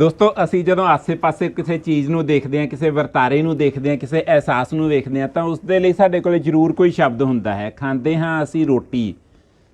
ਦੋਸਤੋ, ਅਸੀਂ ਜਦੋਂ ਆਸੇ-ਪਾਸੇ ਕਿਸੇ ਚੀਜ਼ ਨੂੰ ਦੇਖਦੇ ਹਾਂ, ਕਿਸੇ ਵਰਤਾਰੇ ਨੂੰ ਦੇਖਦੇ ਹਾਂ, ਕਿਸੇ ਅਹਿਸਾਸ ਨੂੰ ਵੇਖਦੇ ਹਾਂ, ਤਾਂ ਉਸ ਦੇ ਲਈ ਸਾਡੇ ਕੋਲੇ ਜ਼ਰੂਰ ਕੋਈ ਸ਼ਬਦ ਹੁੰਦਾ ਹੈ। ਖਾਂਦੇ ਹਾਂ ਅਸੀਂ ਰੋਟੀ,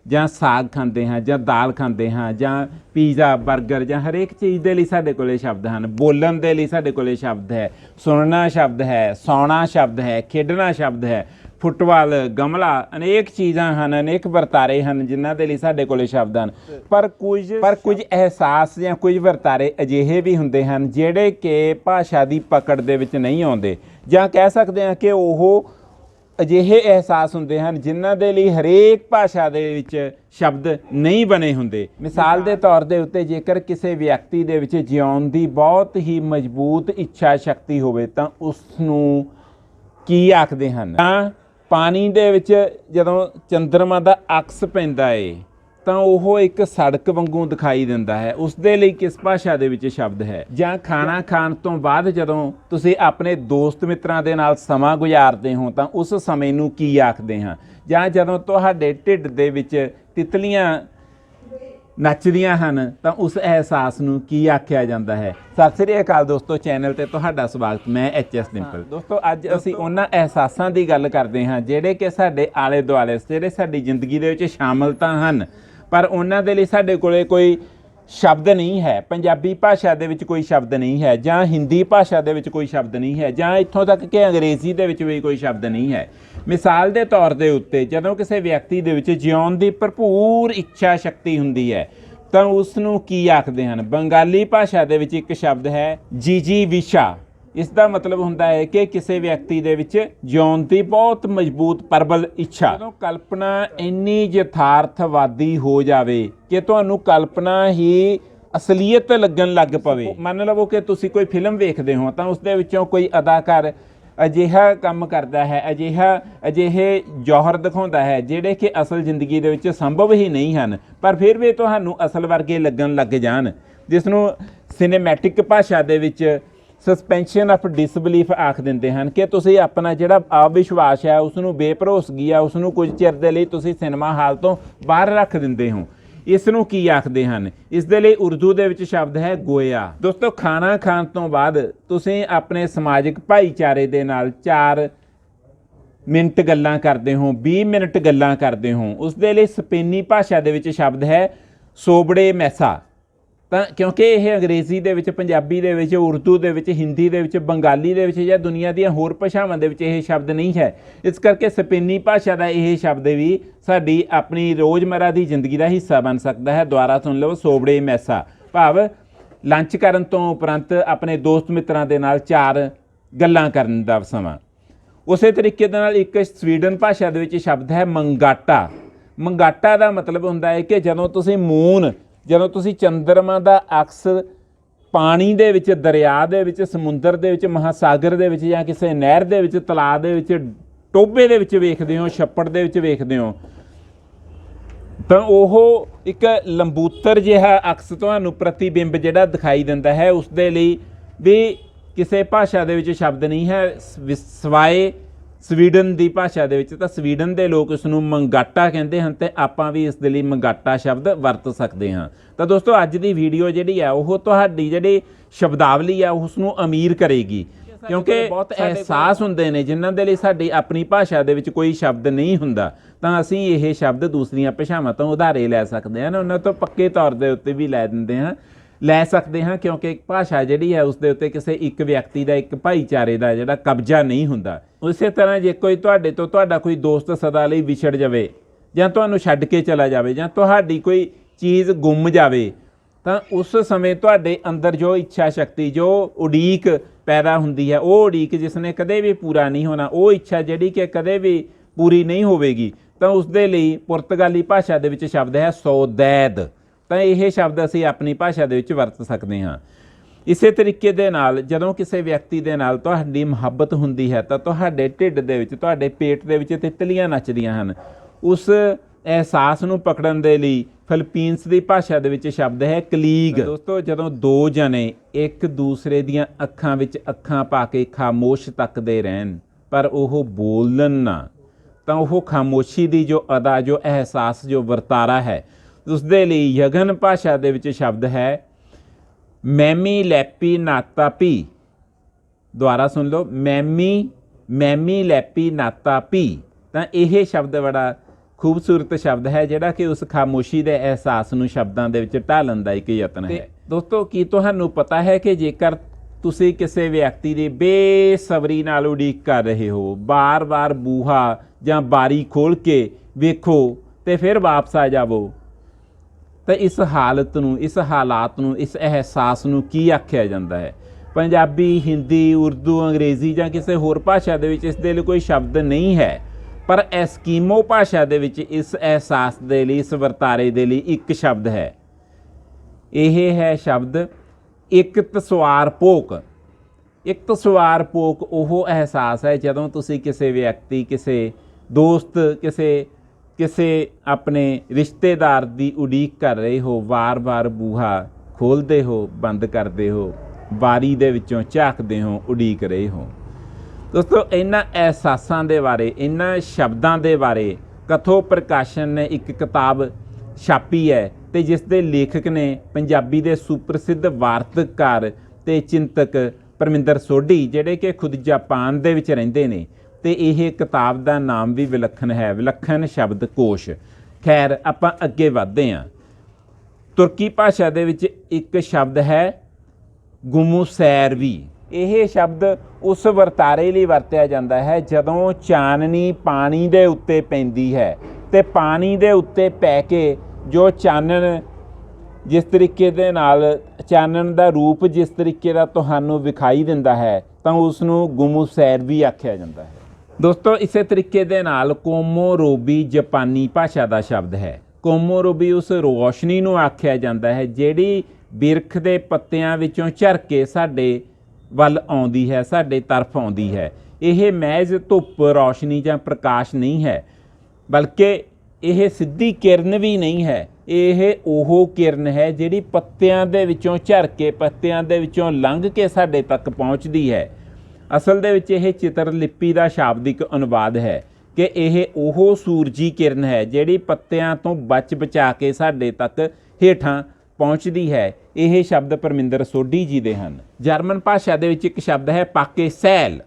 ਜਾਂ ਸਾਗ ਖਾਂਦੇ ਹਾਂ, ਜਾਂ ਦਾਲ ਖਾਂਦੇ ਹਾਂ, ਜਾਂ ਪੀਜ਼ਾ 버ਗਰ ਜਾਂ ਹਰੇਕ ਚੀਜ਼ ਦੇ ਲਈ ਸਾਡੇ ਕੋਲੇ ਸ਼ਬਦ ਹਨ। ਬੋਲਣ ਦੇ ਲਈ ਸਾਡੇ ਕੋਲੇ ਸ਼ਬਦ ਹੈ, ਸੁਣਨਾ ਸ਼ਬਦ ਹੈ, ਸੌਣਾ ਸ਼ਬਦ ਹੈ, ਖੇਡਣਾ ਸ਼ਬਦ ਹੈ। ਫੁੱਟਬਾਲ, ਗਮਲਾ, ਅਨੇਕ ਚੀਜ਼ਾਂ ਹਨ, ਅਨੇਕ ਵਰਤਾਰੇ ਹਨ, ਜਿਨ੍ਹਾਂ ਦੇ ਲਈ ਸਾਡੇ ਕੋਲੇ ਸ਼ਬਦ ਹਨ ਪਰ ਕੁਝ ਪਰ ਕੁਝ ਅਹਿਸਾਸ ਜਾਂ ਕੁਝ ਵਰਤਾਰੇ ਅਜਿਹੇ ਵੀ ਹੁੰਦੇ ਹਨ, ਜਿਹੜੇ ਕਿ ਭਾਸ਼ਾ ਦੀ ਪਕੜ ਦੇ ਵਿੱਚ ਨਹੀਂ ਆਉਂਦੇ। ਜਾਂ ਕਹਿ ਸਕਦੇ ਹਾਂ ਕਿ ਉਹ ਅਜਿਹੇ ਅਹਿਸਾਸ ਹੁੰਦੇ ਹਨ, ਜਿਨ੍ਹਾਂ ਦੇ ਲਈ ਹਰੇਕ ਭਾਸ਼ਾ ਦੇ ਵਿੱਚ ਸ਼ਬਦ ਨਹੀਂ ਬਣੇ ਹੁੰਦੇ। ਮਿਸਾਲ ਦੇ ਤੌਰ ਦੇ ਉੱਤੇ ਜੇਕਰ ਕਿਸੇ ਵਿਅਕਤੀ ਦੇ ਵਿੱਚ ਜਿਉਣ ਦੀ ਬਹੁਤ ਹੀ ਮਜ਼ਬੂਤ ਇੱਛਾ ਸ਼ਕਤੀ ਹੋਵੇ, ਤਾਂ ਉਸ ਨੂੰ ਕੀ ਆਖਦੇ ਹਨ? ਤਾਂ ਪਾਣੀ ਦੇ ਵਿੱਚ ਜਦੋਂ ਚੰਦਰਮਾ ਦਾ ਅਕਸ ਪੈਂਦਾ ਏ, ਤਾਂ ਉਹ ਇੱਕ ਸੜਕ ਵਾਂਗੂ ਦਿਖਾਈ ਦਿੰਦਾ ਹੈ। ਉਸ ਦੇ ਲਈ ਕਿਸ ਭਾਸ਼ਾ ਦੇ ਵਿੱਚ ਸ਼ਬਦ ਹੈ? ਜਾਂ ਖਾਣਾ ਖਾਣ ਤੋਂ ਬਾਅਦ ਜਦੋਂ ਤੁਸੀਂ ਆਪਣੇ ਦੋਸਤ ਮਿੱਤਰਾਂ ਦੇ ਨਾਲ ਸਮਾਂ ਗੁਜ਼ਾਰਦੇ ਹੋ, ਤਾਂ ਉਸ ਸਮੇਂ ਨੂੰ ਕੀ ਆਖਦੇ ਹਾਂ? ਜਾਂ ਜਦੋਂ ਤੁਹਾਡੇ ਢਿੱਡ ਦੇ ਵਿੱਚ ਤਿਤਲੀਆਂ ਨੱਚਦੀਆਂ ਹਨ ਤਾਂ ਉਸ ਅਹਿਸਾਸ ਨੂੰ ਕੀ ਆਖਿਆ ਜਾਂਦਾ ਹੈ? ਸਤਿ ਸ੍ਰੀ ਅਕਾਲ ਦੋਸਤੋ ਚੈਨਲ ਤੇ ਤੁਹਾਡਾ ਸਵਾਗਤ ਮੈਂ ਐਚ ਐਸ ਡਿੰਪਲ ਦੋਸਤੋ ਅੱਜ ਅਸੀਂ ਉਹਨਾਂ ਅਹਿਸਾਸਾਂ ਦੀ ਗੱਲ ਕਰਦੇ ਹਾਂ ਜਿਹੜੇ ਕਿ ਸਾਡੇ ਆਲੇ ਦੁਆਲੇ ਜਿਹੜੇ ਸਾਡੀ ਜ਼ਿੰਦਗੀ ਦੇ ਵਿੱਚ ਸ਼ਾਮਲ ਤਾਂ ਹਨ ਪਰ ਉਹਨਾਂ ਦੇ ਲਈ ਸਾਡੇ ਕੋਲੇ ਕੋਈ ਸ਼ਬਦ ਨਹੀਂ ਹੈ। ਪੰਜਾਬੀ ਭਾਸ਼ਾ ਦੇ ਵਿੱਚ ਕੋਈ ਸ਼ਬਦ ਨਹੀਂ ਹੈ ਜਾਂ ਹਿੰਦੀ ਭਾਸ਼ਾ ਦੇ ਵਿੱਚ ਕੋਈ ਸ਼ਬਦ ਨਹੀਂ ਹੈ ਜਾਂ ਇੱਥੋਂ ਤੱਕ ਕਿ ਅੰਗਰੇਜ਼ੀ ਦੇ ਵਿੱਚ ਵੀ ਕੋਈ ਸ਼ਬਦ ਨਹੀਂ ਹੈ। ਮਿਸਾਲ ਦੇ ਤੌਰ ਦੇ ਉੱਤੇ ਜਦੋਂ ਕਿਸੇ ਵਿਅਕਤੀ ਦੇ ਵਿੱਚ ਜਿਉਣ ਦੀ ਭਰਪੂਰ ਇੱਛਾ ਸ਼ਕਤੀ ਹੁੰਦੀ ਹੈ, ਤਾਂ ਉਸ ਨੂੰ ਕੀ ਆਖਦੇ ਹਨ? ਬੰਗਾਲੀ ਭਾਸ਼ਾ ਦੇ ਵਿੱਚ ਇੱਕ ਸ਼ਬਦ ਹੈ ਜੀਜੀ ਵਿਸ਼ਾ। ਇਸ ਦਾ ਮਤਲਬ ਹੁੰਦਾ ਹੈ ਕਿ ਕਿਸੇ ਵਿਅਕਤੀ ਦੇ ਵਿੱਚ ਜਿਉਣ ਦੀ ਬਹੁਤ ਮਜ਼ਬੂਤ ਪ੍ਰਬਲ ਇੱਛਾ। ਜਦੋਂ ਕਲਪਨਾ ਇੰਨੀ ਯਥਾਰਥਵਾਦੀ ਹੋ ਜਾਵੇ ਕਿ ਤੁਹਾਨੂੰ ਕਲਪਨਾ ਹੀ ਅਸਲੀਅਤ ਲੱਗਣ ਲੱਗ ਪਵੇ। ਮੰਨ ਲਵੋ ਕਿ ਤੁਸੀਂ ਕੋਈ ਫਿਲਮ ਵੇਖਦੇ ਹੋ ਤਾਂ ਉਸ ਦੇ ਵਿੱਚੋਂ ਕੋਈ ਅਦਾਕਾਰ ਅਜਿਹਾ ਕੰਮ ਕਰਦਾ ਹੈ, ਅਜਿਹਾ, ਅਜਿਹੇ ਜੌਹਰ ਦਿਖਾਉਂਦਾ ਹੈ ਜਿਹੜੇ ਕਿ ਅਸਲ ਜ਼ਿੰਦਗੀ ਦੇ ਵਿੱਚ ਸੰਭਵ ਹੀ ਨਹੀਂ ਹਨ, ਪਰ ਫਿਰ ਵੀ ਤੁਹਾਨੂੰ ਅਸਲ ਵਰਗੇ ਲੱਗਣ ਲੱਗ ਜਾਣ। ਜਿਸ ਨੂੰ ਸਿਨੇਮੈਟਿਕ ਭਾਸ਼ਾ ਦੇ ਵਿੱਚ ਸਸਪੈਂਸ਼ਨ ਆਫ ਡਿਸਬਲੀਫ ਆਖ ਦਿੰਦੇ ਹਨ ਕਿ ਤੁਸੀਂ ਆਪਣਾ ਜਿਹੜਾ ਅਵਿਸ਼ਵਾਸ ਹੈ ਉਸ ਨੂੰ ਬੇਭਰੋਸਗੀ ਆ ਉਸ ਨੂੰ ਕੁਝ ਚਿਰ ਦੇ ਲਈ ਤੁਸੀਂ ਸਿਨੇਮਾ ਹਾਲ ਤੋਂ ਬਾਹਰ ਰੱਖ ਦਿੰਦੇ ਹੋ। ਇਸ ਨੂੰ ਕੀ ਆਖਦੇ ਹਨ? ਇਸ ਦੇ ਲਈ ਉਰਦੂ ਦੇ ਵਿੱਚ ਸ਼ਬਦ ਹੈ ਗੋਇਆ। ਦੋਸਤੋ, ਖਾਣਾ ਖਾਣ ਤੋਂ ਬਾਅਦ ਤੁਸੀਂ ਆਪਣੇ ਸਮਾਜਿਕ ਭਾਈਚਾਰੇ ਦੇ ਨਾਲ ਚਾਰ ਮਿੰਟ ਗੱਲਾਂ ਕਰਦੇ ਹੋ 20 ਮਿੰਟ ਗੱਲਾਂ ਕਰਦੇ ਹੋ। ਉਸ ਦੇ ਲਈ ਸਪੇਨੀ ਭਾਸ਼ਾ ਦੇ ਵਿੱਚ ਸ਼ਬਦ ਹੈ ਸੋਬੜੇ ਮੈਸਾ। ਤਾਂ ਕਿਉਂਕਿ ਇਹ ਅੰਗਰੇਜ਼ੀ ਦੇ ਵਿੱਚ, ਪੰਜਾਬੀ ਦੇ ਵਿੱਚ, ਉਰਦੂ ਦੇ ਵਿੱਚ, ਹਿੰਦੀ ਦੇ ਵਿੱਚ, ਬੰਗਾਲੀ ਦੇ ਵਿੱਚ ਜਾਂ ਦੁਨੀਆ ਦੀਆਂ ਹੋਰ ਭਾਸ਼ਾਵਾਂ ਦੇ ਵਿੱਚ ਇਹ ਸ਼ਬਦ ਨਹੀਂ ਹੈ। ਇਸ ਕਰਕੇ ਸਪੇਨੀ ਭਾਸ਼ਾ ਦਾ ਇਹ ਸ਼ਬਦ ਵੀ ਸਾਡੀ ਆਪਣੀ ਰੋਜ਼ਮਰਾ ਦੀ ਜ਼ਿੰਦਗੀ ਦਾ ਹਿੱਸਾ ਬਣ ਸਕਦਾ ਹੈ। ਦੁਆਰਾ ਸੁਣ ਲਓ, ਸੋਬੜੇ ਮੈਸਾ। ਭਾਵ ਲੰਚ ਕਰਨ ਤੋਂ ਉਪਰੰਤ ਆਪਣੇ ਦੋਸਤ ਮਿੱਤਰਾਂ ਦੇ ਨਾਲ ਚਾਰ ਗੱਲਾਂ ਕਰਨ ਦਾ ਸਮਾਂ। ਉਸੇ ਤਰੀਕੇ ਦੇ ਨਾਲ ਇੱਕ ਸਵੀਡਨ ਭਾਸ਼ਾ ਦੇ ਵਿੱਚ ਸ਼ਬਦ ਹੈ ਮੰਗਾਟਾ। ਮੰਗਾਟਾ ਦਾ ਮਤਲਬ ਹੁੰਦਾ ਹੈ ਕਿ ਜਦੋਂ ਤੁਸੀਂ ਮੂਨ ਜਦੋਂ ਤੁਸੀਂ ਚੰਦਰਮਾ ਦਾ ਅਕਸ ਪਾਣੀ ਦੇ ਵਿੱਚ, ਦਰਿਆ ਦੇ ਵਿੱਚ, ਸਮੁੰਦਰ ਦੇ ਵਿੱਚ, ਮਹਾਸਾਗਰ ਦੇ ਵਿੱਚ ਜਾਂ ਕਿਸੇ ਨਹਿਰ ਦੇ ਵਿੱਚ ਤਲਾਅ ਦੇ ਵਿੱਚ ਟੋਬੇ ਦੇ ਵਿੱਚ ਵੇਖਦੇ ਹੋ, ਛੱਪੜ ਦੇ ਵਿੱਚ ਵੇਖਦੇ ਹੋ, ਤਾਂ ਉਹ ਇੱਕ ਲੰਬੂਤਰ ਜਿਹਾ ਅਕਸ ਤੁਹਾਨੂੰ ਪ੍ਰਤੀਬਿੰਬ ਜਿਹੜਾ ਦਿਖਾਈ ਦਿੰਦਾ ਹੈ ਉਸ ਦੇ ਲਈ ਵੀ ਕਿਸੇ ਭਾਸ਼ਾ ਦੇ ਵਿੱਚ ਸ਼ਬਦ ਨਹੀਂ ਹੈ, ਸਵ- ਸਵਾਏ ਸਵੀਡਨ ਦੀ ਭਾਸ਼ਾ ਦੇ ਵਿੱਚ ਤਾਂ ਸਵੀਡਨ ਦੇ ਲੋਕ ਇਸ ਨੂੰ ਮੰਗਾਟਾ ਕਹਿੰਦੇ ਹਨ ਤੇ ਆਪਾਂ ਵੀ ਇਸ ਦੇ ਲਈ ਮੰਗਾਟਾ ਸ਼ਬਦ ਵਰਤ ਸਕਦੇ ਹਾਂ। ਤਾਂ ਦੋਸਤੋ ਅੱਜ ਦੀ ਵੀਡੀਓ ਜਿਹੜੀ ਆ ਉਹ ਤੁਹਾਡੀ ਜਿਹੜੀ ਸ਼ਬਦਾਵਲੀ ਆ ਉਸ ਨੂੰ ਅਮੀਰ ਕਰੇਗੀ। ਕਿਉਂਕਿ ਬਹੁਤ ਅਹਿਸਾਸ ਹੁੰਦੇ ਨੇ ਜਿਨ੍ਹਾਂ ਦੇ ਲਈ ਸਾਡੀ ਆਪਣੀ ਭਾਸ਼ਾ ਦੇ ਵਿੱਚ ਕੋਈ ਸ਼ਬਦ ਨਹੀਂ ਹੁੰਦਾ ਤਾਂ ਅਸੀਂ ਇਹ ਸ਼ਬਦ ਦੂਸਰੀਆਂ ਭਾਸ਼ਾਵਾਂ ਤੋਂ ਉਧਾਰੇ ਲੈ ਸਕਦੇ ਹਾਂ ਉਹਨਾਂ ਤੋਂ ਪੱਕੇ ਤੌਰ ਦੇ ਉੱਤੇ ਵੀ ਲੈ ਦਿੰਦੇ ਹਾਂ। ਲੈ ਸਕਦੇ ਹਾਂ ਕਿਉਂਕਿ ਇੱਕ ਭਾਸ਼ਾ ਜਿਹੜੀ ਹੈ ਉਸ ਦੇ ਉੱਤੇ ਕਿਸੇ ਇੱਕ ਵਿਅਕਤੀ ਦਾ ਇੱਕ ਭਾਈਚਾਰੇ ਦਾ ਜਿਹੜਾ ਕਬਜ਼ਾ ਨਹੀਂ ਹੁੰਦਾ। ਉਸੇ ਤਰ੍ਹਾਂ ਜੇ ਕੋਈ ਤੁਹਾਡੇ ਤੋਂ ਤੁਹਾਡਾ ਕੋਈ ਦੋਸਤ ਸਦਾ ਲਈ ਵਿਛੜ ਜਾਵੇ ਜਾਂ ਤੁਹਾਨੂੰ ਛੱਡ ਕੇ ਚਲਾ ਜਾਵੇ ਜਾਂ ਤੁਹਾਡੀ ਕੋਈ ਚੀਜ਼ ਗੁੰਮ ਜਾਵੇ, ਤਾਂ ਉਸ ਸਮੇਂ ਤੁਹਾਡੇ ਅੰਦਰ ਜੋ ਇੱਛਾ ਸ਼ਕਤੀ, ਜੋ ਉਡੀਕ ਪੈਦਾ ਹੁੰਦੀ ਹੈ, ਉਹ ਉਡੀਕ ਜਿਸ ਨੇ ਕਦੇ ਵੀ ਪੂਰਾ ਨਹੀਂ ਹੋਣਾ, ਉਹ ਇੱਛਾ ਜਿਹੜੀ ਕਿ ਕਦੇ ਵੀ ਪੂਰੀ ਨਹੀਂ ਹੋਵੇਗੀ, ਤਾਂ ਉਸ ਦੇ ਲਈ ਪੁਰਤਗਾਲੀ ਭਾਸ਼ਾ ਦੇ ਵਿੱਚ ਸ਼ਬਦ ਹੈ ਸੋਦੈਦ। ਤਾਂ ਇਹ ਸ਼ਬਦ ਅਸੀਂ ਆਪਣੀ ਭਾਸ਼ਾ ਦੇ ਵਿੱਚ ਵਰਤ ਸਕਦੇ ਹਾਂ। ਇਸੇ ਤਰੀਕੇ ਦੇ ਨਾਲ, ਜਦੋਂ ਕਿਸੇ ਵਿਅਕਤੀ ਦੇ ਨਾਲ ਤੁਹਾਡੀ ਮੁਹੱਬਤ ਹੁੰਦੀ ਹੈ, ਤਾਂ ਤੁਹਾਡੇ ਢਿੱਡ ਦੇ ਵਿੱਚ, ਤੁਹਾਡੇ ਪੇਟ ਦੇ ਵਿੱਚ ਤਿਤਲੀਆਂ ਨੱਚਦੀਆਂ ਹਨ। ਉਸ ਅਹਿਸਾਸ ਨੂੰ ਪਕੜਨ ਦੇ ਲਈ ਫਿਲੀਪੀਨਸ ਦੀ ਭਾਸ਼ਾ ਦੇ ਵਿੱਚ ਸ਼ਬਦ ਹੈ ਕਲੀਗ। ਦੋਸਤੋ, ਜਦੋਂ ਦੋ ਜਣੇ ਇੱਕ ਦੂਸਰੇ ਦੀਆਂ ਅੱਖਾਂ ਵਿੱਚ ਅੱਖਾਂ ਪਾ ਕੇ ਖਾਮੋਸ਼ ਤੱਕਦੇ ਰਹਿਣ, ਪਰ ਉਹ ਬੋਲਣ ਨਾ, ਤਾਂ ਉਹ ਖਾਮੋਸ਼ੀ ਦੀ ਜੋ ਅਦਾ, ਜੋ ਅਹਿਸਾਸ, ਜੋ ਵਰਤਾਰਾ ਹੈ ਉਸ ਦੇ ਲਈ ਯਗਨ ਭਾਸ਼ਾ ਦੇ ਵਿੱਚ ਸ਼ਬਦ ਹੈ ਮੈਮੀ ਲੈਪੀ ਨਾਤਾ ਪੀ। ਦੁਬਾਰਾ ਸੁਣ ਲਓ ਮੈਮੀ ਮੈਮੀ ਲੈਪੀ ਨਾਤਾ ਪੀ। ਤਾਂ ਇਹ ਸ਼ਬਦ ਬੜਾ ਖੂਬਸੂਰਤ ਸ਼ਬਦ ਹੈ ਜਿਹੜਾ ਕਿ ਉਸ ਖਾਮੋਸ਼ੀ ਦੇ ਅਹਿਸਾਸ ਨੂੰ ਸ਼ਬਦਾਂ ਦੇ ਵਿੱਚ ਢਾਲਣ ਦਾ ਇੱਕ ਯਤਨ ਹੈ। ਦੋਸਤੋ ਕੀ ਤੁਹਾਨੂੰ ਪਤਾ ਹੈ ਕਿ ਜੇਕਰ ਤੁਸੀਂ ਕਿਸੇ ਵਿਅਕਤੀ ਦੀ ਬੇਸਬਰੀ ਨਾਲ ਉਡੀਕ ਕਰ ਰਹੇ ਹੋ ਬਾਰ-ਬਾਰ ਬੂਹਾ ਜਾਂ ਬਾਰੀ ਖੋਲ ਕੇ ਵੇਖੋ ਤੇ ਫਿਰ ਵਾਪਸ ਆ ਜਾਵੋ ਤਾਂ ਇਸ ਹਾਲਤ ਨੂੰ, ਇਸ ਹਾਲਾਤ ਨੂੰ, ਇਸ ਅਹਿਸਾਸ ਨੂੰ ਕੀ ਆਖਿਆ ਜਾਂਦਾ ਹੈ? ਪੰਜਾਬੀ, ਹਿੰਦੀ, ਉਰਦੂ, ਅੰਗਰੇਜ਼ੀ ਜਾਂ ਕਿਸੇ ਹੋਰ ਭਾਸ਼ਾ ਦੇ ਵਿੱਚ ਇਸ ਦੇ ਲਈ ਕੋਈ ਸ਼ਬਦ ਨਹੀਂ ਹੈ। ਪਰ ਐਸਕੀਮੋ ਭਾਸ਼ਾ ਦੇ ਵਿੱਚ ਇਸ ਅਹਿਸਾਸ ਦੇ ਲਈ, ਇਸ ਵਰਤਾਰੇ ਦੇ ਲਈ ਇੱਕ ਸ਼ਬਦ ਹੈ। ਇਹ ਹੈ ਸ਼ਬਦ ਇੱਕ ਤਸਵਾਰ ਪੋਕ ਇੱਕ ਤਸਵਾਰ ਪੋਕ ਉਹ ਅਹਿਸਾਸ ਹੈ ਜਦੋਂ ਤੁਸੀਂ ਕਿਸੇ ਵਿਅਕਤੀ, ਕਿਸੇ ਦੋਸਤ, ਕਿਸੇ ਕਿਸੇ ਆਪਣੇ ਰਿਸ਼ਤੇਦਾਰ ਦੀ ਉਡੀਕ ਕਰ ਰਹੇ ਹੋ, ਵਾਰ-ਵਾਰ ਬੂਹਾ ਖੋਲਦੇ ਹੋ, ਬੰਦ ਕਰਦੇ ਹੋ, ਵਾਰੀ ਦੇ ਵਿੱਚੋਂ ਝਾਕਦੇ ਹੋ, ਉਡੀਕ ਰਹੇ ਹੋ। ਦੋਸਤੋ, ਇਹਨਾਂ ਅਹਿਸਾਸਾਂ ਦੇ ਬਾਰੇ, ਇਹਨਾਂ ਸ਼ਬਦਾਂ ਦੇ ਬਾਰੇ ਕਥੋ ਪ੍ਰਕਾਸ਼ਨ ਨੇ ਇੱਕ ਕਿਤਾਬ ਛਾਪੀ ਹੈ ਤੇ ਜਿਸ ਦੇ ਲੇਖਕ ਨੇ ਪੰਜਾਬੀ ਦੇ ਸੁਪ੍ਰਸਿੱਧ ਵਾਰਤਕਾਰ ਤੇ ਚਿੰਤਕ ਪਰਮਿੰਦਰ ਸੋਢੀ, ਜਿਹੜੇ ਕਿ ਖੁਦ ਜਾਪਾਨ ਦੇ ਵਿੱਚ ਰਹਿੰਦੇ ਨੇ ਤੇ ਇਹ ਕਿਤਾਬ ਦਾ ਨਾਮ ਵੀ ਵਿਲੱਖਣ ਹੈ। ਵਿਲੱਖਣ ਸ਼ਬਦ ਕੋਸ਼। ਖੈਰ, ਆਪਾਂ ਅੱਗੇ ਵਧਦੇ ਹਾਂ। ਤੁਰਕੀ ਭਾਸ਼ਾ ਦੇ ਵਿੱਚ ਇੱਕ ਸ਼ਬਦ ਹੈ ਗੁਮੂਸੈਰਵੀ ਇਹ ਸ਼ਬਦ ਉਸ ਵਰਤਾਰੇ ਲਈ ਵਰਤਿਆ ਜਾਂਦਾ ਹੈ, ਜਦੋਂ ਚਾਨਣੀ ਪਾਣੀ ਦੇ ਉੱਤੇ ਪੈਂਦੀ ਹੈ ਤੇ ਪਾਣੀ ਦੇ ਉੱਤੇ ਪੈ ਕੇ ਜੋ ਚਾਨਣ ਜਿਸ ਤਰੀਕੇ ਦੇ ਨਾਲ, ਚਾਨਣ ਦਾ ਰੂਪ ਜਿਸ ਤਰੀਕੇ ਦਾ ਤੁਹਾਨੂੰ ਵਿਖਾਈ ਦਿੰਦਾ ਹੈ, ਤਾਂ ਉਸ ਨੂੰ ਗੁਮੂਸੈਰਵੀ ਆਖਿਆ ਜਾਂਦਾ ਹੈ। ਦੋਸਤੋ, ਇਸੇ ਤਰੀਕੇ ਦੇ ਨਾਲ ਕੋਮੋਰੋਬੀ ਜਾਪਾਨੀ ਭਾਸ਼ਾ ਦਾ ਸ਼ਬਦ ਹੈ। ਕੋਮੋਰੋਬੀ ਉਸ ਰੋਸ਼ਨੀ ਨੂੰ ਆਖਿਆ ਜਾਂਦਾ ਹੈ, ਜਿਹੜੀ ਬਿਰਖ ਦੇ ਪੱਤਿਆਂ ਵਿੱਚੋਂ ਝਰ ਕੇ ਸਾਡੇ ਵੱਲ ਆਉਂਦੀ ਹੈ, ਸਾਡੇ ਤਰਫ ਆਉਂਦੀ ਹੈ। ਇਹ ਮਹਿਜ਼ ਧੁੱਪ, ਰੌਸ਼ਨੀ ਜਾਂ ਪ੍ਰਕਾਸ਼ ਨਹੀਂ ਹੈ, ਬਲਕਿ ਇਹ ਸਿੱਧੀ ਕਿਰਨ ਵੀ ਨਹੀਂ ਹੈ। ਇਹ ਉਹ ਕਿਰਨ ਹੈ ਜਿਹੜੀ ਪੱਤਿਆਂ ਦੇ ਵਿੱਚੋਂ ਝਰ ਕੇ, ਪੱਤਿਆਂ ਦੇ ਵਿੱਚੋਂ ਲੰਘ ਕੇ ਸਾਡੇ ਤੱਕ ਪਹੁੰਚਦੀ ਹੈ। ਅਸਲ ਦੇ ਵਿੱਚ ਇਹ ਚਿੱਤਰ ਲਿਪੀ ਦਾ ਸ਼ਾਬਦਿਕ ਅਨੁਵਾਦ ਹੈ ਕਿ ਇਹ ਉਹ ਸੂਰਜੀ ਕਿਰਨ ਹੈ ਜਿਹੜੀ ਪੱਤਿਆਂ ਤੋਂ ਬਚ ਬਚਾ ਕੇ ਸਾਡੇ ਤੱਕ ਹੇਠਾਂ ਪਹੁੰਚਦੀ ਹੈ। ਇਹ ਸ਼ਬਦ ਪਰਮਿੰਦਰ ਸੋਢੀ ਜੀ ਦੇ ਹਨ। ਜਰਮਨ ਭਾਸ਼ਾ ਦੇ ਵਿੱਚ ਇੱਕ ਸ਼ਬਦ ਹੈ ਪਾਕੇ ਸੈਲ।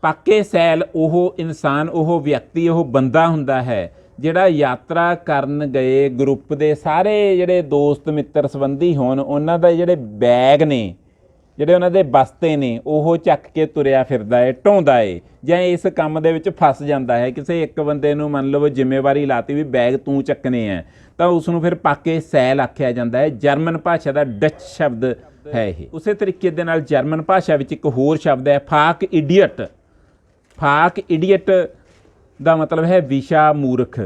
ਪਾਕੇ ਸੈਲ ਉਹ ਇਨਸਾਨ, ਉਹ ਵਿਅਕਤੀ, ਉਹ ਬੰਦਾ ਹੁੰਦਾ ਹੈ ਜਿਹੜਾ ਯਾਤਰਾ ਕਰਨ ਗਏ ਗਰੁੱਪ ਦੇ ਸਾਰੇ ਜਿਹੜੇ ਦੋਸਤ, ਮਿੱਤਰ ਸੰਬੰਧੀ ਹੋਣ, ਉਹਨਾਂ ਦਾ ਜਿਹੜੇ ਬੈਗ ਨੇ ਜਿਹੜੇ ਉਹਨਾਂ ਦੇ ਬਸਤੇ ਨੇ, ਉਹ ਚੱਕ ਕੇ ਤੁਰਿਆ ਫਿਰਦਾ ਏ ਢੋਂਦਾ ਏ, ਜਾਂ ਇਸ ਕੰਮ ਦੇ ਵਿੱਚ ਫਸ ਜਾਂਦਾ ਹੈ। ਕਿਸੇ ਇੱਕ ਬੰਦੇ ਨੂੰ ਮੰਨ ਲਓ ਜ਼ਿੰਮੇਵਾਰੀ ਲਾਤੀ ਵੀ ਬੈਗ ਤੂੰ ਚੱਕਨੇ ਆ, ਤਾਂ ਉਸ ਨੂੰ ਫਿਰ ਪਾਕੇ ਸੈਲ ਆਖਿਆ ਜਾਂਦਾ ਹੈ ਜਰਮਨ ਭਾਸ਼ਾ ਦਾ ਡੱਚ ਸ਼ਬਦ ਹੈ ਇਹ। ਉਸੇ ਤਰੀਕੇ ਦੇ ਨਾਲ ਜਰਮਨ ਭਾਸ਼ਾ ਵਿੱਚ ਇੱਕ ਹੋਰ ਸ਼ਬਦ ਹੈ, ਫਾਕ ਇਡੀਅਟ। ਫਾਕ ਇਡੀਅਟ ਦਾ ਮਤਲਬ ਹੈ ਵਿਸ਼ਾ ਮੂਰਖ।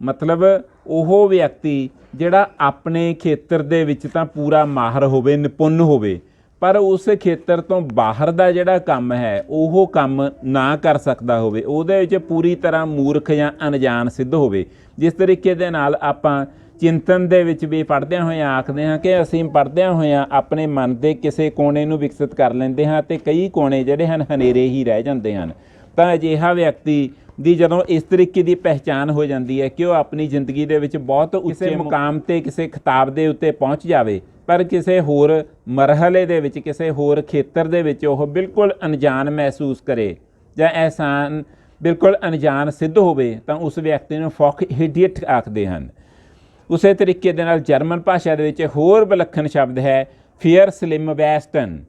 ਮਤਲਬ ਉਹ ਵਿਅਕਤੀ ਜਿਹੜਾ ਆਪਣੇ ਖੇਤਰ ਦੇ ਵਿੱਚ ਤਾਂ ਪੂਰਾ ਮਾਹਰ ਹੋਵੇ, ਨਿਪੁੰਨ ਹੋਵੇ ਪਰ ਉਸ ਖੇਤਰ ਤੋਂ ਬਾਹਰ ਦਾ ਜਿਹੜਾ ਕੰਮ ਹੈ ਉਹ ਕੰਮ ਨਾ ਕਰ ਸਕਦਾ ਹੋਵੇ ਉਹਦੇ ਵਿੱਚ ਪੂਰੀ ਤਰ੍ਹਾਂ ਮੂਰਖ ਜਾਂ ਅਣਜਾਣ ਸਿੱਧ ਹੋਵੇ। ਜਿਸ ਤਰੀਕੇ ਦੇ ਨਾਲ ਆਪਾਂ ਚਿੰਤਨ ਦੇ ਵਿੱਚ ਵੀ ਪੜ੍ਹਦਿਆਂ ਹੋਇਆਂ ਆਖਦੇ ਹਾਂ ਕਿ ਅਸੀਂ ਪੜ੍ਹਦਿਆਂ ਹੋਇਆਂ ਆਪਣੇ ਮਨ ਦੇ ਕਿਸੇ ਕੋਨੇ ਨੂੰ ਵਿਕਸਿਤ ਕਰ ਲੈਂਦੇ ਹਾਂ ਤੇ ਕਈ ਕੋਨੇ ਜਿਹੜੇ ਹਨ ਹਨੇਰੇ ਹੀ ਰਹਿ ਜਾਂਦੇ ਹਨ। ਤਾਂ ਅਜਿਹਾ ਵਿਅਕਤੀ ਦੀ ਜਦੋਂ ਇਸ ਤਰੀਕੇ ਦੀ ਪਹਿਚਾਨ ਹੋ ਜਾਂਦੀ ਹੈ ਕਿ ਉਹ ਆਪਣੀ ਜ਼ਿੰਦਗੀ ਦੇ ਵਿੱਚ ਬਹੁਤ ਉੱਚੇ ਮੁਕਾਮ ਤੇ ਕਿਸੇ ਖਿਤਾਬ ਦੇ ਉੱਤੇ ਪਹੁੰਚ ਜਾਵੇ ਪਰ ਕਿਸੇ ਹੋਰ ਮਰਹਲੇ ਦੇ ਵਿੱਚ, ਕਿਸੇ ਹੋਰ ਖੇਤਰ ਦੇ ਵਿੱਚ ਉਹ ਬਿਲਕੁਲ ਅਣਜਾਣ ਮਹਿਸੂਸ ਕਰੇ ਜਾਂ ਅਹਿਸਾਨ ਬਿਲਕੁਲ ਅਣਜਾਣ ਸਿੱਧ ਹੋਵੇ, ਤਾਂ ਉਸ ਵਿਅਕਤੀ ਨੂੰ ਫੌਕ ਹਿਡੀਅਟ ਆਖਦੇ ਹਨ। ਉਸੇ ਤਰੀਕੇ ਦੇ ਨਾਲ ਜਰਮਨ ਭਾਸ਼ਾ ਦੇ ਵਿੱਚ ਹੋਰ ਵਿਲੱਖਣ ਸ਼ਬਦ ਹੈ fear slim western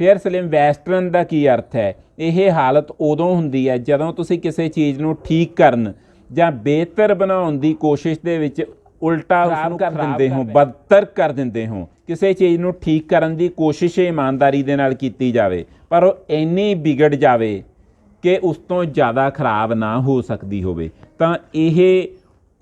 fair slim western ਦਾ ਕੀ ਅਰਥ ਹੈ? ਇਹ ਹਾਲਤ ਉਦੋਂ ਹੁੰਦੀ ਹੈ ਜਦੋਂ ਤੁਸੀਂ ਕਿਸੇ ਚੀਜ਼ ਨੂੰ ਠੀਕ ਕਰਨ ਜਾਂ ਬਿਹਤਰ ਬਣਾਉਣ ਦੀ ਕੋਸ਼ਿਸ਼ ਦੇ ਵਿੱਚ ਉਲਟਾ ਉਸ ਨੂੰ ਕਰ ਦਿੰਦੇ ਹੋ ਬਦਤਰ ਕਰ ਦਿੰਦੇ ਹੋ। ਕਿਸੇ ਚੀਜ਼ ਨੂੰ ਠੀਕ ਕਰਨ ਦੀ ਕੋਸ਼ਿਸ਼ ਇਮਾਨਦਾਰੀ ਦੇ ਨਾਲ ਕੀਤੀ ਜਾਵੇ ਪਰ ਉਹ ਇੰਨੀ ਵਿਗੜ ਜਾਵੇ ਕਿ ਉਸ ਤੋਂ ਜ਼ਿਆਦਾ ਖਰਾਬ ਨਾ ਹੋ ਸਕਦੀ ਹੋਵੇ। ਤਾਂ ਇਹ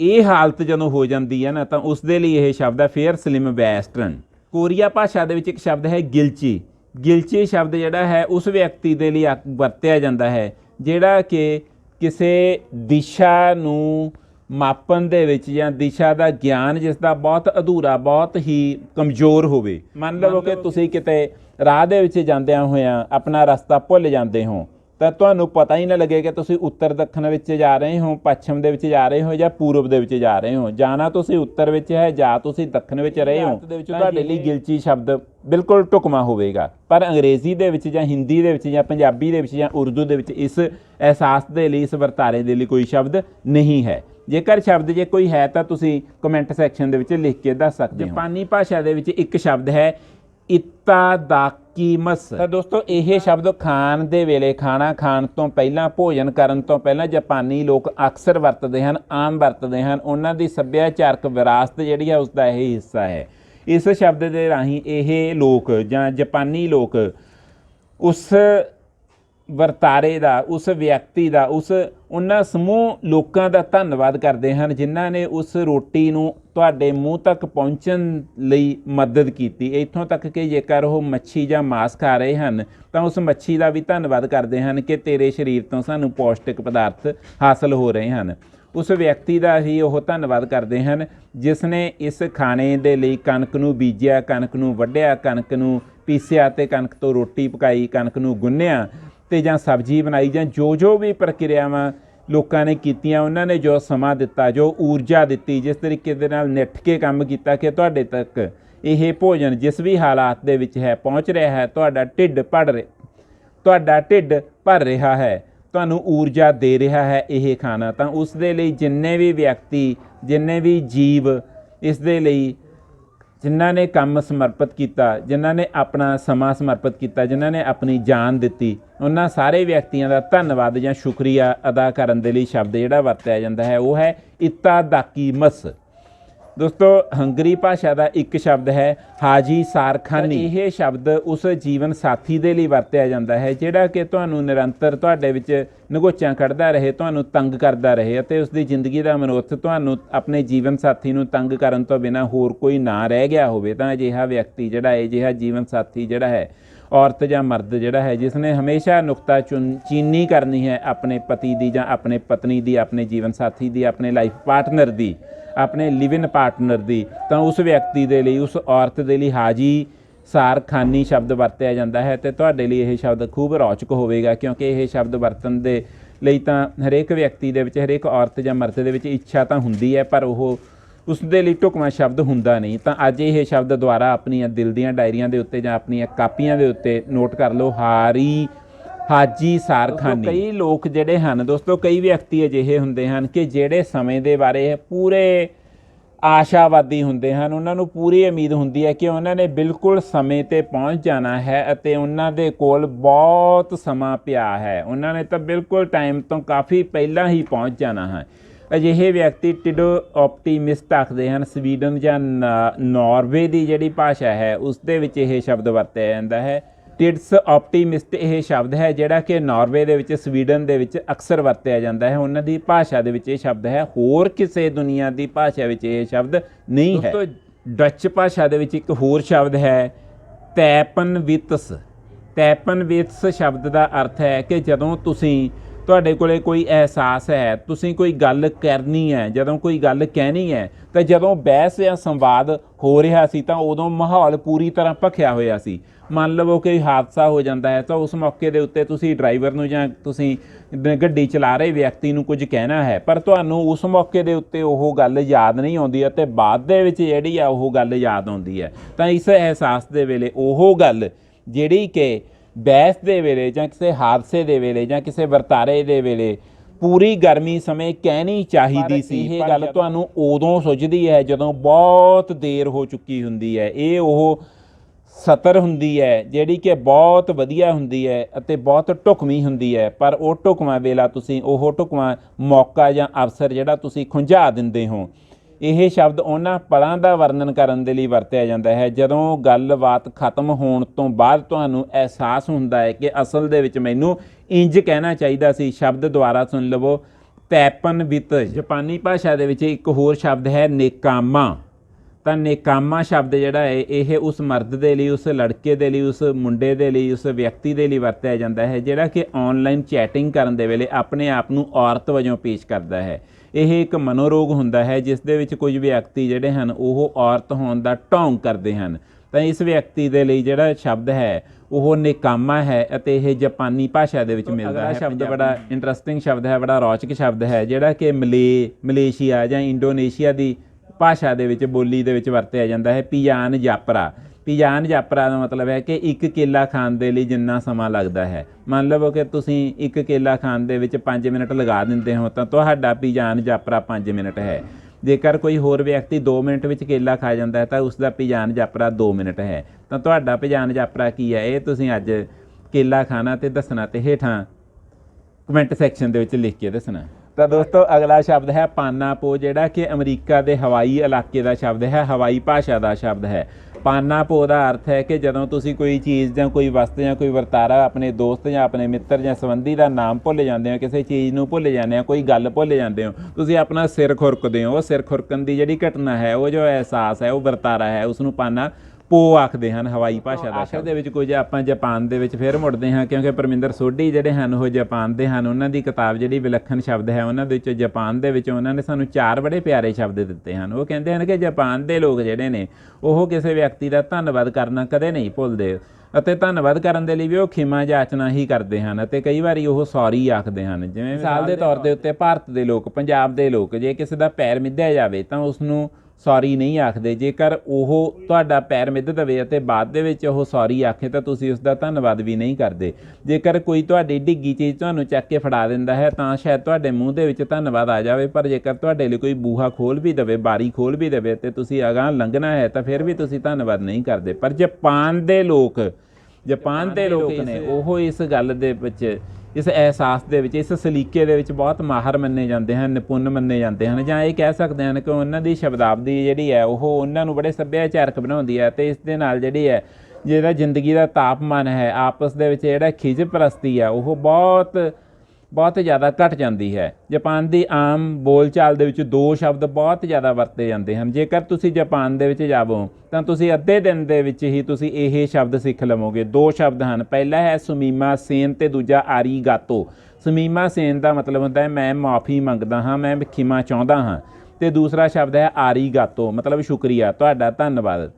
ਇਹ ਹਾਲਤ ਜਦੋਂ ਹੋ ਜਾਂਦੀ ਹੈ ਨਾ ਤਾਂ ਉਸ ਦੇ ਲਈ ਇਹ ਸ਼ਬਦ ਹੈ ਫੇਅਰ ਸਲਿਮ ਵੈਸਟਰਨ। ਕੋਰੀਆ ਭਾਸ਼ਾ ਦੇ ਵਿੱਚ ਇੱਕ ਸ਼ਬਦ ਹੈ ਗਿਲਚੀ। ਗਿਲਚੀ ਸ਼ਬਦ ਜਿਹੜਾ ਹੈ ਉਸ ਵਿਅਕਤੀ ਦੇ ਲਈ ਵਰਤਿਆ ਜਾਂਦਾ ਹੈ ਜਿਹੜਾ ਕਿ ਕਿਸੇ ਦਿਸ਼ਾ ਨੂੰ ਮਾਪਣ ਦੇ ਵਿੱਚ ਜਾਂ ਦਿਸ਼ਾ ਦਾ ਗਿਆਨ ਜਿਸ ਦਾ ਬਹੁਤ ਅਧੂਰਾ ਬਹੁਤ ਹੀ ਕਮਜ਼ੋਰ ਹੋਵੇ। ਮੰਨ ਲਵੋ ਕਿ ਤੁਸੀਂ ਕਿਤੇ ਰਾਹ ਦੇ ਵਿੱਚ ਜਾਂਦਿਆਂ ਹੋਇਆਂ ਆਪਣਾ ਰਸਤਾ ਭੁੱਲ ਜਾਂਦੇ ਹੋ ਤਾਂ ਤੁਹਾਨੂੰ ਪਤਾ ਹੀ ਨਾ ਲੱਗੇ ਕਿ ਤੁਸੀਂ ਉੱਤਰ ਦੱਖਣ ਵਿੱਚ ਜਾ ਰਹੇ ਹੋ ਪੱਛਮ ਦੇ ਵਿੱਚ ਜਾ ਰਹੇ ਹੋ ਜਾਂ ਪੂਰਬ ਦੇ ਵਿੱਚ ਜਾ ਰਹੇ ਹੋ। ਜਾਂ ਨਾ ਤੁਸੀਂ ਉੱਤਰ ਵਿੱਚ ਹੈ ਜਾਂ ਤੁਸੀਂ ਦੱਖਣ ਵਿੱਚ ਰਹੇ ਹੋ ਤੁਹਾਡੇ ਲਈ ਗਿਲਚੀ ਸ਼ਬਦ ਬਿਲਕੁਲ ਢੁਕਮਾ ਹੋਵੇਗਾ। ਪਰ ਅੰਗਰੇਜ਼ੀ ਦੇ ਵਿੱਚ ਜਾਂ ਹਿੰਦੀ ਦੇ ਵਿੱਚ ਜਾਂ ਪੰਜਾਬੀ ਦੇ ਵਿੱਚ ਜਾਂ ਉਰਦੂ ਦੇ ਵਿੱਚ ਇਸ ਅਹਿਸਾਸ ਦੇ ਲਈ ਇਸ ਵਰਤਾਰੇ ਦੇ ਲਈ ਕੋਈ ਸ਼ਬਦ ਨਹੀਂ ਹੈ। ਜੇਕਰ ਸ਼ਬਦ ਜੇ ਕੋਈ ਹੈ ਤਾਂ ਤੁਸੀਂ ਕਮੈਂਟ ਸੈਕਸ਼ਨ ਦੇ ਵਿੱਚ ਲਿਖ ਕੇ ਦੱਸ ਸਕਦੇ ਹੋ। ਜਾਪਾਨੀ ਭਾਸ਼ਾ ਦੇ ਵਿੱਚ ਇੱਕ ਸ਼ਬਦ ਹੈ ਇਤਾਦਾਕੀਮਸ। ਤਾਂ ਦੋਸਤੋ ਇਹ ਸ਼ਬਦ ਖਾਣ ਦੇ ਵੇਲੇ ਖਾਣਾ ਖਾਣ ਤੋਂ ਪਹਿਲਾਂ ਭੋਜਨ ਕਰਨ ਤੋਂ ਪਹਿਲਾਂ ਜਾਪਾਨੀ ਲੋਕ ਅਕਸਰ ਵਰਤਦੇ ਹਨ ਆਮ ਵਰਤਦੇ ਹਨ। ਉਹਨਾਂ ਦੀ ਸੱਭਿਆਚਾਰਕ ਵਿਰਾਸਤ ਜਿਹੜੀ ਹੈ ਉਸ ਦਾ ਇਹ ਹਿੱਸਾ ਹੈ। ਇਸ ਸ਼ਬਦ ਦੇ ਰਾਹੀਂ ਇਹ ਲੋਕ ਜਾਂ ਜਾਪਾਨੀ ਲੋਕ ਉਸ ਵਰਤਾਰੇ ਦਾ, ਉਸ ਵਿਅਕਤੀ ਦਾ, ਉਸ ਉਹਨਾਂ ਸਮੂਹ ਲੋਕਾਂ ਦਾ ਧੰਨਵਾਦ ਕਰਦੇ ਹਨ, ਜਿਨ੍ਹਾਂ ਨੇ ਉਸ ਰੋਟੀ ਨੂੰ ਤੁਹਾਡੇ ਮੂੰਹ ਤੱਕ ਪਹੁੰਚਣ ਲਈ ਮਦਦ ਕੀਤੀ। ਇੱਥੋਂ ਤੱਕ ਕਿ ਜੇਕਰ ਉਹ ਮੱਛੀ ਜਾਂ ਮਾਸ ਖਾ ਰਹੇ ਹਨ, ਤਾਂ ਉਸ ਮੱਛੀ ਦਾ ਵੀ ਧੰਨਵਾਦ ਕਰਦੇ ਹਨ ਕਿ ਤੇਰੇ ਸਰੀਰ ਤੋਂ ਸਾਨੂੰ ਪੌਸ਼ਟਿਕ ਪਦਾਰਥ ਹਾਸਲ ਹੋ ਰਹੇ ਹਨ। ਉਸ ਵਿਅਕਤੀ ਦਾ ਹੀ ਉਹ ਧੰਨਵਾਦ ਕਰਦੇ ਹਨ, ਜਿਸ ਨੇ ਇਸ ਖਾਣੇ ਦੇ ਲਈ ਕਣਕ ਨੂੰ ਬੀਜਿਆ, ਕਣਕ ਨੂੰ ਵੱਢਿਆ, ਕਣਕ ਨੂੰ ਪੀਸਿਆ ਤੇ ਕਣਕ ਤੋਂ ਰੋਟੀ ਪਕਾਈ, ਕਣਕ ਨੂੰ ਗੁੰਨਿਆ। ਤੇ ਜਾਂ ਸਬਜ਼ੀ ਬਣਾਈ ਜਾਂ ਜੋ ਜੋ ਵੀ ਪ੍ਰਕਿਰਿਆਵਾਂ ਲੋਕਾਂ ਨੇ ਕੀਤੀਆਂ, ਉਹਨਾਂ ਨੇ ਜੋ ਸਮਾਂ ਦਿੱਤਾ, ਜੋ ਊਰਜਾ ਦਿੱਤੀ, ਜਿਸ ਤਰੀਕੇ ਦੇ ਨਾਲ ਨਿੱਠ ਕੇ ਕੰਮ ਕੀਤਾ ਕਿ ਤੁਹਾਡੇ ਤੱਕ ਇਹ ਭੋਜਨ ਜਿਸ ਵੀ ਹਾਲਾਤ ਦੇ ਵਿੱਚ ਹੈ, ਪਹੁੰਚ ਰਿਹਾ ਹੈ, ਤੁਹਾਡਾ ਢਿੱਡ ਭੜ ਰਿਹਾ ਤੁਹਾਡਾ ਢਿੱਡ ਭਰ ਰਿਹਾ ਹੈ, ਤੁਹਾਨੂੰ ਊਰਜਾ ਦੇ ਰਿਹਾ ਹੈ ਇਹ ਖਾਣਾ, ਤਾਂ ਉਸ ਦੇ ਲਈ ਜਿੰਨੇ ਵੀ ਵਿਅਕਤੀ, ਜਿੰਨੇ ਵੀ ਜੀਵ ਇਸ ਦੇ ਲਈ ਜਿਨ੍ਹਾਂ ਨੇ ਕੰਮ ਸਮਰਪਿਤ ਕੀਤਾ, ਜਿਨ੍ਹਾਂ ਨੇ ਆਪਣਾ ਸਮਾਂ ਸਮਰਪਿਤ ਕੀਤਾ, ਜਿਨ੍ਹਾਂ ਨੇ ਆਪਣੀ ਜਾਨ ਦਿੱਤੀ ਉਹਨਾਂ ਸਾਰੇ ਵਿਅਕਤੀਆਂ ਦਾ ਧੰਨਵਾਦ ਜਾਂ ਸ਼ੁਕਰੀਆ ਅਦਾ ਕਰਨ ਦੇ ਲਈ ਸ਼ਬਦ ਜਿਹੜਾ ਵਰਤਿਆ ਜਾਂਦਾ ਹੈ, ਉਹ ਹੈ ਇਤਾਦਾਕੀਮਸ ਦੋਸਤੋ, ਹੰਗਰੀ ਭਾਸ਼ਾ ਦਾ ਇੱਕ ਸ਼ਬਦ ਹੈ, ਹਾਜੀ ਸਾਰਖਾਨੀ। ਇਹ ਸ਼ਬਦ ਉਸ ਜੀਵਨ ਸਾਥੀ ਦੇ ਲਈ ਵਰਤਿਆ ਜਾਂਦਾ ਹੈ, ਜਿਹੜਾ ਕਿ ਤੁਹਾਨੂੰ ਨਿਰੰਤਰ ਤੁਹਾਡੇ ਵਿੱਚ ਨਗੋਚਾਂ ਕੱਢਦਾ ਰਹੇ, ਤੁਹਾਨੂੰ ਤੰਗ ਕਰਦਾ ਰਹੇ ਅਤੇ ਉਸ ਦੀ ਜ਼ਿੰਦਗੀ ਦਾ ਮਨੋਰਥ ਤੁਹਾਨੂੰ ਆਪਣੇ ਜੀਵਨ ਸਾਥੀ ਨੂੰ ਤੰਗ ਕਰਨ ਤੋਂ ਬਿਨਾ ਹੋਰ ਕੋਈ ਨਾ ਰਹਿ ਗਿਆ ਹੋਵੇ। ਤਾਂ ਅਜਿਹਾ ਵਿਅਕਤੀ ਜਿਹੜਾ ਹੈ ਅਜਿਹਾ ਜੀਵਨ ਸਾਥੀ ਜਿਹੜਾ ਹੈ ਔਰਤ ਜਾਂ ਮਰਦ ਜਿਹੜਾ ਹੈ ਜਿਸ ਨੇ ਹਮੇਸ਼ਾ ਨੁਕਤਾ ਚੁਨ ਚੀਨੀ ਕਰਨੀ ਹੈ ਆਪਣੇ ਪਤੀ ਦੀ ਜਾਂ ਆਪਣੇ ਪਤਨੀ ਦੀ, ਆਪਣੇ ਜੀਵਨ ਸਾਥੀ ਦੀ, ਆਪਣੇ ਲਾਈਫ ਪਾਰਟਨਰ ਦੀ, ਆਪਣੇ ਲਿਵ ਇਨ ਪਾਰਟਨਰ ਦੀ, ਤਾਂ ਉਸ ਵਿਅਕਤੀ ਦੇ ਲਈ, ਉਸ ਔਰਤ ਦੇ ਲਈ ਹਾਜੀ ਸਾਰਖਾਨੀ ਸ਼ਬਦ ਵਰਤਿਆ ਜਾਂਦਾ ਹੈ ਤੇ ਤੁਹਾਡੇ ਲਈ ਇਹ ਸ਼ਬਦ ਖੂਬ ਰੌਚਕ ਹੋਵੇਗਾ ਕਿਉਂਕਿ ਇਹ ਸ਼ਬਦ ਵਰਤਨ ਦੇ ਲਈ ਤਾਂ ਹਰੇਕ ਵਿਅਕਤੀ ਦੇ ਵਿੱਚ, ਹਰੇਕ ਔਰਤ ਜਾਂ ਮਰਦ ਦੇ ਵਿੱਚ ਇੱਛਾ ਤਾਂ ਹੁੰਦੀ ਹੈ, ਪਰ ਉਹ ਉਸ ਦੇ ਲਈ ਢੁਕਵਾਂ ਸ਼ਬਦ ਹੁੰਦਾ ਨਹੀਂ। ਤਾਂ ਅੱਜ ਇਹ ਸ਼ਬਦ ਦੁਆਰਾ ਆਪਣੀਆਂ ਦਿਲ ਦੀਆਂ ਡਾਇਰੀਆਂ ਦੇ ਉੱਤੇ ਜਾਂ ਆਪਣੀਆਂ ਕਾਪੀਆਂ ਦੇ ਉੱਤੇ ਨੋਟ ਕਰ ਲਓ। ਹਾਰੀ, ਹਾਜੀ ਸਾਰਖਾਨੀ। ਕਈ ਲੋਕ ਜਿਹੜੇ ਹਨ, ਦੋਸਤੋ, ਕਈ ਵਿਅਕਤੀ ਅਜਿਹੇ ਹੁੰਦੇ ਹਨ ਕਿ ਜਿਹੜੇ ਸਮੇਂ ਦੇ ਬਾਰੇ ਪੂਰੇ ਆਸ਼ਾਵਾਦੀ ਹੁੰਦੇ ਹਨ। ਉਹਨਾਂ ਨੂੰ ਪੂਰੀ ਉਮੀਦ ਹੁੰਦੀ ਹੈ ਕਿ ਉਹਨਾਂ ਨੇ ਬਿਲਕੁਲ ਸਮੇਂ ਤੇ ਪਹੁੰਚ ਜਾਣਾ ਹੈ ਅਤੇ ਉਹਨਾਂ ਦੇ ਕੋਲ ਬਹੁਤ ਸਮਾਂ ਪਿਆ ਹੈ। ਉਹਨਾਂ ਨੇ ਤਾਂ ਬਿਲਕੁਲ ਟਾਈਮ ਤੋਂ ਕਾਫੀ ਪਹਿਲਾਂ ਹੀ ਪਹੁੰਚ ਜਾਣਾ ਹੈ। ਅਜਿਹੇ ਵਿਅਕਤੀ ਟਿਡੋ ਆਪਟੀਮਿਸਟ ਆਖਦੇ ਹਨ ਸਵੀਡਨ ਜਾਂ ਨਾਰਵੇ ਦੀ ਜਿਹੜੀ ਭਾਸ਼ਾ ਹੈ ਉਸ ਦੇ ਵਿੱਚ ਇਹ ਸ਼ਬਦ ਵਰਤਿਆ ਜਾਂਦਾ ਹੈ। ਟਿਡਸ ਆਪਟੀਮਿਸਟ ਇਹ ਸ਼ਬਦ ਹੈ ਜਿਹੜਾ ਕਿ ਨਾਰਵੇ ਦੇ ਵਿੱਚ ਸਵੀਡਨ ਦੇ ਵਿੱਚ ਅਕਸਰ ਵਰਤਿਆ ਜਾਂਦਾ ਹੈ। ਉਹਨਾਂ ਦੀ ਭਾਸ਼ਾ ਦੇ ਵਿੱਚ ਇਹ ਸ਼ਬਦ ਹੈ। ਹੋਰ ਕਿਸੇ ਦੁਨੀਆ ਦੀ ਭਾਸ਼ਾ ਵਿੱਚ ਇਹ ਸ਼ਬਦ ਨਹੀਂ ਹੈ। ਦੋਸਤੋ ਡੱਚ ਭਾਸ਼ਾ ਦੇ ਵਿੱਚ ਇੱਕ ਹੋਰ ਸ਼ਬਦ ਹੈ ਤੈਪਨਵਿਤਸ। ਤੈਪਨਵਿਤਸ ਸ਼ਬਦ ਦਾ ਅਰਥ ਹੈ ਕਿ ਜਦੋਂ ਤੁਸੀਂ ਤੁਹਾਡੇ ਕੋਲੇ ਕੋਈ ਅਹਿਸਾਸ ਹੈ, ਤੁਸੀਂ ਕੋਈ ਗੱਲ ਕਰਨੀ ਹੈ, ਜਦੋਂ ਕੋਈ ਗੱਲ ਕਹਿਣੀ ਹੈ, ਤਾਂ ਜਦੋਂ ਬਹਿਸ ਜਾਂ ਸੰਵਾਦ ਹੋ ਰਿਹਾ ਸੀ ਤਾਂ ਉਦੋਂ ਮਾਹੌਲ ਪੂਰੀ ਤਰ੍ਹਾਂ ਭਖਿਆ ਹੋਇਆ ਸੀ। ਮੰਨ ਲਵੋ ਕਿ ਹਾਦਸਾ ਹੋ ਜਾਂਦਾ ਹੈ ਤਾਂ ਉਸ ਮੌਕੇ ਦੇ ਉੱਤੇ ਤੁਸੀਂ ਡਰਾਈਵਰ ਨੂੰ ਜਾਂ ਤੁਸੀਂ ਗੱਡੀ ਚਲਾ ਰਹੇ ਵਿਅਕਤੀ ਨੂੰ ਕੁਝ ਕਹਿਣਾ ਹੈ, ਪਰ ਤੁਹਾਨੂੰ ਉਸ ਮੌਕੇ ਦੇ ਉੱਤੇ ਉਹ ਗੱਲ ਯਾਦ ਨਹੀਂ ਆਉਂਦੀ ਅਤੇ ਬਾਅਦ ਦੇ ਵਿੱਚ ਜਿਹੜੀ ਆ ਉਹ ਗੱਲ ਯਾਦ ਆਉਂਦੀ ਹੈ। ਤਾਂ ਇਸ ਅਹਿਸਾਸ ਦੇ ਵੇਲੇ ਉਹ ਗੱਲ ਜਿਹੜੀ ਕਿ ਬਹਿਸ ਦੇ ਵੇਲੇ ਜਾਂ ਕਿਸੇ ਹਾਦਸੇ ਦੇ ਵੇਲੇ ਜਾਂ ਕਿਸੇ ਵਰਤਾਰੇ ਦੇ ਵੇਲੇ ਪੂਰੀ ਗਰਮੀ ਸਮੇਂ ਕਹਿਣੀ ਚਾਹੀਦੀ ਸੀ। ਇਹ ਗੱਲ ਤੁਹਾਨੂੰ ਉਦੋਂ ਸੁੱਝਦੀ ਹੈ ਜਦੋਂ ਬਹੁਤ ਦੇਰ ਹੋ ਚੁੱਕੀ ਹੁੰਦੀ ਹੈ। ਇਹ ਉਹ ਸਤਰ ਹੁੰਦੀ ਹੈ ਜਿਹੜੀ ਕਿ ਬਹੁਤ ਵਧੀਆ ਹੁੰਦੀ ਹੈ ਅਤੇ ਬਹੁਤ ਢੁਕਵੀਂ ਹੁੰਦੀ ਹੈ। ਪਰ ਉਹ ਢੁਕਵਾਂ ਵੇਲਾ ਤੁਸੀਂ ਉਹ ਢੁਕਵਾਂ ਮੌਕਾ ਜਾਂ ਅਵਸਰ ਜਿਹੜਾ ਤੁਸੀਂ ਖੁੰਝਾ ਦਿੰਦੇ ਹੋ। ਇਹ ਸ਼ਬਦ ਉਹਨਾਂ ਪਲਾਂ ਦਾ ਵਰਣਨ ਕਰਨ ਦੇ ਲਈ ਵਰਤਿਆ ਜਾਂਦਾ ਹੈ। ਜਦੋਂ ਗੱਲਬਾਤ ਖਤਮ ਹੋਣ ਤੋਂ ਬਾਅਦ ਤੁਹਾਨੂੰ ਅਹਿਸਾਸ ਹੁੰਦਾ ਹੈ ਕਿ ਅਸਲ ਦੇ ਵਿੱਚ ਮੈਨੂੰ ਇੰਜ ਕਹਿਣਾ ਚਾਹੀਦਾ ਸੀ, ਸ਼ਬਦ ਦੁਆਰਾ ਸੁਣ ਲਵੋ, ਤੈਪਨ ਵਿਤ। ਜਾਪਾਨੀ ਭਾਸ਼ਾ ਦੇ ਵਿੱਚ ਇੱਕ ਹੋਰ ਸ਼ਬਦ ਹੈ ਨੇਕਾਮਾ। ਤਾਂ ਨੇਕਾਮਾ ਸ਼ਬਦ ਜਿਹੜਾ ਹੈ ਇਹ ਉਸ ਮਰਦ ਦੇ ਲਈ ਉਸ ਲੜਕੇ ਦੇ ਲਈ ਉਸ ਮੁੰਡੇ ਦੇ ਲਈ ਉਸ ਵਿਅਕਤੀ ਦੇ ਲਈ ਵਰਤਿਆ ਜਾਂਦਾ ਹੈ ਜਿਹੜਾ ਕਿ ਆਨਲਾਈਨ ਚੈਟਿੰਗ ਕਰਨ ਦੇ ਵੇਲੇ ਆਪਣੇ ਆਪ ਨੂੰ ਔਰਤ ਵਜੋਂ ਪੇਸ਼ ਕਰਦਾ ਹੈ। ਇਹ ਇੱਕ ਮਨੋਰੋਗ ਹੁੰਦਾ ਹੈ ਜਿਸ ਦੇ ਵਿੱਚ ਕੁਝ ਵਿਅਕਤੀ ਜਿਹੜੇ ਹਨ ਉਹ ਔਰਤ ਹੋਣ ਦਾ ਢੋਂਗ ਕਰਦੇ ਹਨ। ਤਾਂ ਇਸ ਵਿਅਕਤੀ ਦੇ ਲਈ ਜਿਹੜਾ ਸ਼ਬਦ ਹੈ ਉਹ ਨਿਕਾਮਾ ਹੈ ਅਤੇ ਇਹ ਜਾਪਾਨੀ ਭਾਸ਼ਾ ਦੇ ਵਿੱਚ ਮਿਲਦਾ ਹੈ। ਸ਼ਬਦ ਬੜਾ ਇੰਟਰਸਟਿੰਗ ਸ਼ਬਦ ਹੈ ਬੜਾ ਰੌਚਕ ਸ਼ਬਦ ਹੈ ਜਿਹੜਾ ਕਿ ਮਲੇ ਮਲੇਸ਼ੀਆ ਜਾਂ ਇੰਡੋਨੇਸ਼ੀਆ ਦੀ ਭਾਸ਼ਾ ਦੇ ਵਿੱਚ, ਬੋਲੀ ਦੇ ਵਿੱਚ ਵਰਤਿਆ ਜਾਂਦਾ ਹੈ, ਪਿਆਨ ਜਾਪਰਾ। ਪਿਆਨ ਜਾਪਰਾ ਦਾ ਮਤਲਬ ਹੈ ਕਿ ਇੱਕ ਕੇਲਾ ਖਾਣ ਦੇ ਲਈ ਜਿੰਨਾ ਸਮਾਂ ਲੱਗਦਾ ਹੈ। ਮੰਨ ਲਵੋ ਕਿ ਤੁਸੀਂ ਇੱਕ ਕੇਲਾ ਖਾਣ ਦੇ ਵਿੱਚ 5 ਮਿੰਟ ਲਗਾ ਦਿੰਦੇ ਹੋ, ਤਾਂ ਤੁਹਾਡਾ ਪਿਆਨ ਜਾਪਰਾ 5 ਮਿੰਟ ਹੈ। ਜੇਕਰ ਕੋਈ ਹੋਰ ਵਿਅਕਤੀ 2 ਮਿੰਟ ਵਿੱਚ ਕੇਲਾ ਖਾ ਜਾਂਦਾ ਹੈ, ਤਾਂ ਉਸ ਦਾ ਪਿਆਨ ਜਾਪਰਾ 2 ਮਿੰਟ ਹੈ। ਤਾਂ ਤੁਹਾਡਾ ਪਿਆਨ ਜਾਪਰਾ ਕੀ ਹੈ? ਇਹ ਤੁਸੀਂ ਅੱਜ ਕੇਲਾ ਖਾਣਾ ਤੇ ਦੱਸਣਾ ਤੇ ਹੇਠਾਂ ਕਮੈਂਟ ਸੈਕਸ਼ਨ ਦੇ ਵਿੱਚ ਲਿਖ ਕੇ ਦੱਸਣਾ। ਤਾਂ ਦੋਸਤੋ, ਅਗਲਾ ਸ਼ਬਦ ਹੈ ਪਾਨਾਪੋ, ਜਿਹੜਾ ਕਿ ਅਮਰੀਕਾ ਦੇ ਹਵਾਈ ਇਲਾਕੇ ਦਾ ਸ਼ਬਦ ਹੈ, ਹਵਾਈ ਭਾਸ਼ਾ ਦਾ ਸ਼ਬਦ ਹੈ। ਪਾਨਾਪੋ ਦਾ ਅਰਥ ਹੈ ਕਿ ਜਦੋਂ ਤੁਸੀਂ ਕੋਈ ਚੀਜ਼ ਜਾਂ ਕੋਈ ਵਸਤ ਜਾਂ ਕੋਈ ਵਰਤਾਰਾ ਆਪਣੇ ਦੋਸਤ ਜਾਂ ਆਪਣੇ ਮਿੱਤਰ ਜਾਂ ਸੰਬੰਧੀ ਦਾ ਨਾਮ ਭੁੱਲ ਜਾਂਦੇ ਹੋ, ਕਿਸੇ ਚੀਜ਼ ਨੂੰ ਭੁੱਲ ਜਾਂਦੇ ਹੋ, ਕੋਈ ਗੱਲ ਭੁੱਲ ਜਾਂਦੇ ਹੋ, ਤੁਸੀਂ ਆਪਣਾ ਸਿਰ ਖੁਰਕਦੇ ਹੋ। ਉਹ ਸਿਰ ਖੁਰਕਣ ਦੀ ਜਿਹੜੀ ਘਟਨਾ ਹੈ, ਉਹ ਜੋ ਅਹਿਸਾਸ ਹੈ, ਉਹ ਵਰਤਾਰਾ ਹੈ, ਉਸ ਨੂੰ ਪਾਨਾ ਪੋ ਆਖਦੇ ਹਨ ਹਵਾਈ ਭਾਸ਼ਾ ਦਾ ਆਖਰ ਦੇ ਵਿੱਚ ਕੁਝ ਆਪਾਂ ਜਾਪਾਨ ਦੇ ਵਿੱਚ ਫੇਰ ਮੁੜਦੇ ਹਾਂ ਕਿਉਂਕਿ ਪਰਮਿੰਦਰ ਸੋਢੀ ਜਿਹੜੇ ਹਨ ਉਹ ਜਾਪਾਨ ਦੇ ਹਨ। ਉਹਨਾਂ ਦੀ ਕਿਤਾਬ ਜਿਹੜੀ ਵਿਲੱਖਣ ਸ਼ਬਦ ਹੈ ਉਹਨਾਂ ਦੇ ਵਿੱਚ ਜਾਪਾਨ ਦੇ ਵਿੱਚ ਉਹਨਾਂ ਨੇ ਸਾਨੂੰ ਚਾਰ ਬੜੇ ਪਿਆਰੇ ਸ਼ਬਦ ਦਿੱਤੇ ਹਨ। ਉਹ ਕਹਿੰਦੇ ਹਨ ਕਿ ਜਾਪਾਨ ਦੇ ਲੋਕ ਜਿਹੜੇ ਨੇ ਉਹ ਕਿਸੇ ਵਿਅਕਤੀ ਦਾ ਧੰਨਵਾਦ ਕਰਨਾ ਕਦੇ ਨਹੀਂ ਭੁੱਲਦੇ ਅਤੇ ਧੰਨਵਾਦ ਕਰਨ ਦੇ ਲਈ ਵੀ ਉਹ ਖਿਮਾ ਜਾਚਨਾ ਹੀ ਕਰਦੇ ਹਨ ਅਤੇ ਕਈ ਵਾਰੀ ਉਹ ਸੌਰੀ ਆਖਦੇ ਹਨ। ਜਿਵੇਂ ਮਿਸਾਲ ਦੇ ਤੌਰ ਦੇ ਉੱਤੇ ਭਾਰਤ ਦੇ ਲੋਕ ਪੰਜਾਬ ਦੇ ਲੋਕ ਜੇ ਕਿਸੇ ਦਾ ਪੈਰ ਮਿੱਧਿਆ ਜਾਵੇ ਤਾਂ ਉਸ ਨੂੰ ਸੌਰੀ ਨਹੀਂ ਆਖਦੇ। ਜੇਕਰ ਉਹ ਤੁਹਾਡਾ ਪੈਰ ਮਿੱਧ ਦਵੇ ਅਤੇ ਬਾਅਦ ਦੇ ਵਿੱਚ ਉਹ ਸੌਰੀ ਆਖੇ ਤਾਂ ਤੁਸੀਂ ਉਸ ਦਾ ਧੰਨਵਾਦ ਵੀ ਨਹੀਂ ਕਰਦੇ। ਜੇਕਰ ਕੋਈ ਤੁਹਾਡੀ ਡਿੱਗੀ ਚੀਜ਼ ਤੁਹਾਨੂੰ ਚੱਕ ਕੇ ਫੜਾ ਦਿੰਦਾ ਹੈ ਤਾਂ ਸ਼ਾਇਦ ਤੁਹਾਡੇ ਮੂੰਹ ਦੇ ਵਿੱਚ ਧੰਨਵਾਦ ਆ ਜਾਵੇ ਪਰ ਜੇਕਰ ਤੁਹਾਡੇ ਲਈ ਕੋਈ ਬੂਹਾ ਖੋਲ ਵੀ ਦਵੇ ਬਾਰੀ ਖੋਲ ਵੀ ਦਵੇ ਤੇ ਤੁਸੀਂ ਅਗਾਂਹ ਲੰਘਣਾ ਹੈ ਤਾਂ ਫਿਰ ਵੀ ਤੁਸੀਂ ਧੰਨਵਾਦ ਨਹੀਂ ਕਰਦੇ। ਪਰ ਜਾਪਾਨ ਦੇ ਲੋਕ ਜਾਪਾਨ ਦੇ ਲੋਕ ਨੇ। ਉਹ ਇਸ ਗੱਲ ਦੇ ਵਿੱਚ ਇਸ ਅਹਿਸਾਸ ਦੇ ਵਿੱਚ, ਇਸ ਸਲੀਕੇ ਦੇ ਵਿੱਚ ਬਹੁਤ ਮਾਹਰ ਮੰਨੇ ਜਾਂਦੇ ਹਨ, ਨਿਪੁੰਨ ਮੰਨੇ ਜਾਂਦੇ ਹਨ ਜਾਂ ਇਹ ਕਹਿ ਸਕਦੇ ਹਨ ਕਿ ਉਹਨਾਂ ਦੀ ਸ਼ਬਦਾਵਲੀ ਜਿਹੜੀ ਹੈ, ਉਹ ਉਹਨਾਂ ਨੂੰ ਬੜੇ ਸੱਭਿਆਚਾਰਕ ਬਣਾਉਂਦੀ ਹੈ ਤੇ ਇਸ ਦੇ ਨਾਲ ਜਿਹੜੀ ਹੈ ਜਿਹੜਾ ਜ਼ਿੰਦਗੀ ਦਾ ਤਾਪਮਾਨ ਹੈ, ਆਪਸ ਦੇ ਵਿੱਚ ਜਿਹੜਾ ਖਿਜ ਪ੍ਰਸਤੀ ਹੈ, ਉਹ ਬਹੁਤ ਬਹੁਤ ਜ਼ਿਆਦਾ ਘਟ ਜਾਂਦੀ ਹੈ। ਜਾਪਾਨ ਦੀ ਆਮ ਬੋਲਚਾਲ ਦੇ ਵਿੱਚ ਦੋ ਸ਼ਬਦ ਬਹੁਤ ਜ਼ਿਆਦਾ ਵਰਤੇ ਜਾਂਦੇ ਹਨ। ਜੇਕਰ ਤੁਸੀਂ ਜਾਪਾਨ ਦੇ ਵਿੱਚ ਜਾਵੋ, ਤਾਂ ਤੁਸੀਂ ਅੱਧੇ ਦਿਨ ਦੇ ਵਿੱਚ ਹੀ ਤੁਸੀਂ ਇਹ ਸ਼ਬਦ ਸਿੱਖ ਲਵੋਗੇ। ਦੋ ਸ਼ਬਦ ਹਨ। ਪਹਿਲਾ ਹੈ ਸੁਮੀਮਾ ਸੇਨ ਤੇ ਦੂਜਾ ਆਰੀਗਾਤੋ। ਸੁਮੀਮਾ ਸੇਨ ਦਾ ਮਤਲਬ ਹੁੰਦਾ ਹੈ, ਮੈਂ ਮਾਫੀ ਮੰਗਦਾ ਹਾਂ, ਮੈਂ ਖਿਮਾ ਚਾਹੁੰਦਾ ਹਾਂ। ਤੇ ਦੂਸਰਾ ਸ਼ਬਦ ਹੈ ਆਰੀਗਾਤੋ। ਮਤਲਬ ਸ਼ੁਕਰੀਆ। ਤੁਹਾਡਾ ਧੰਨਵਾਦ।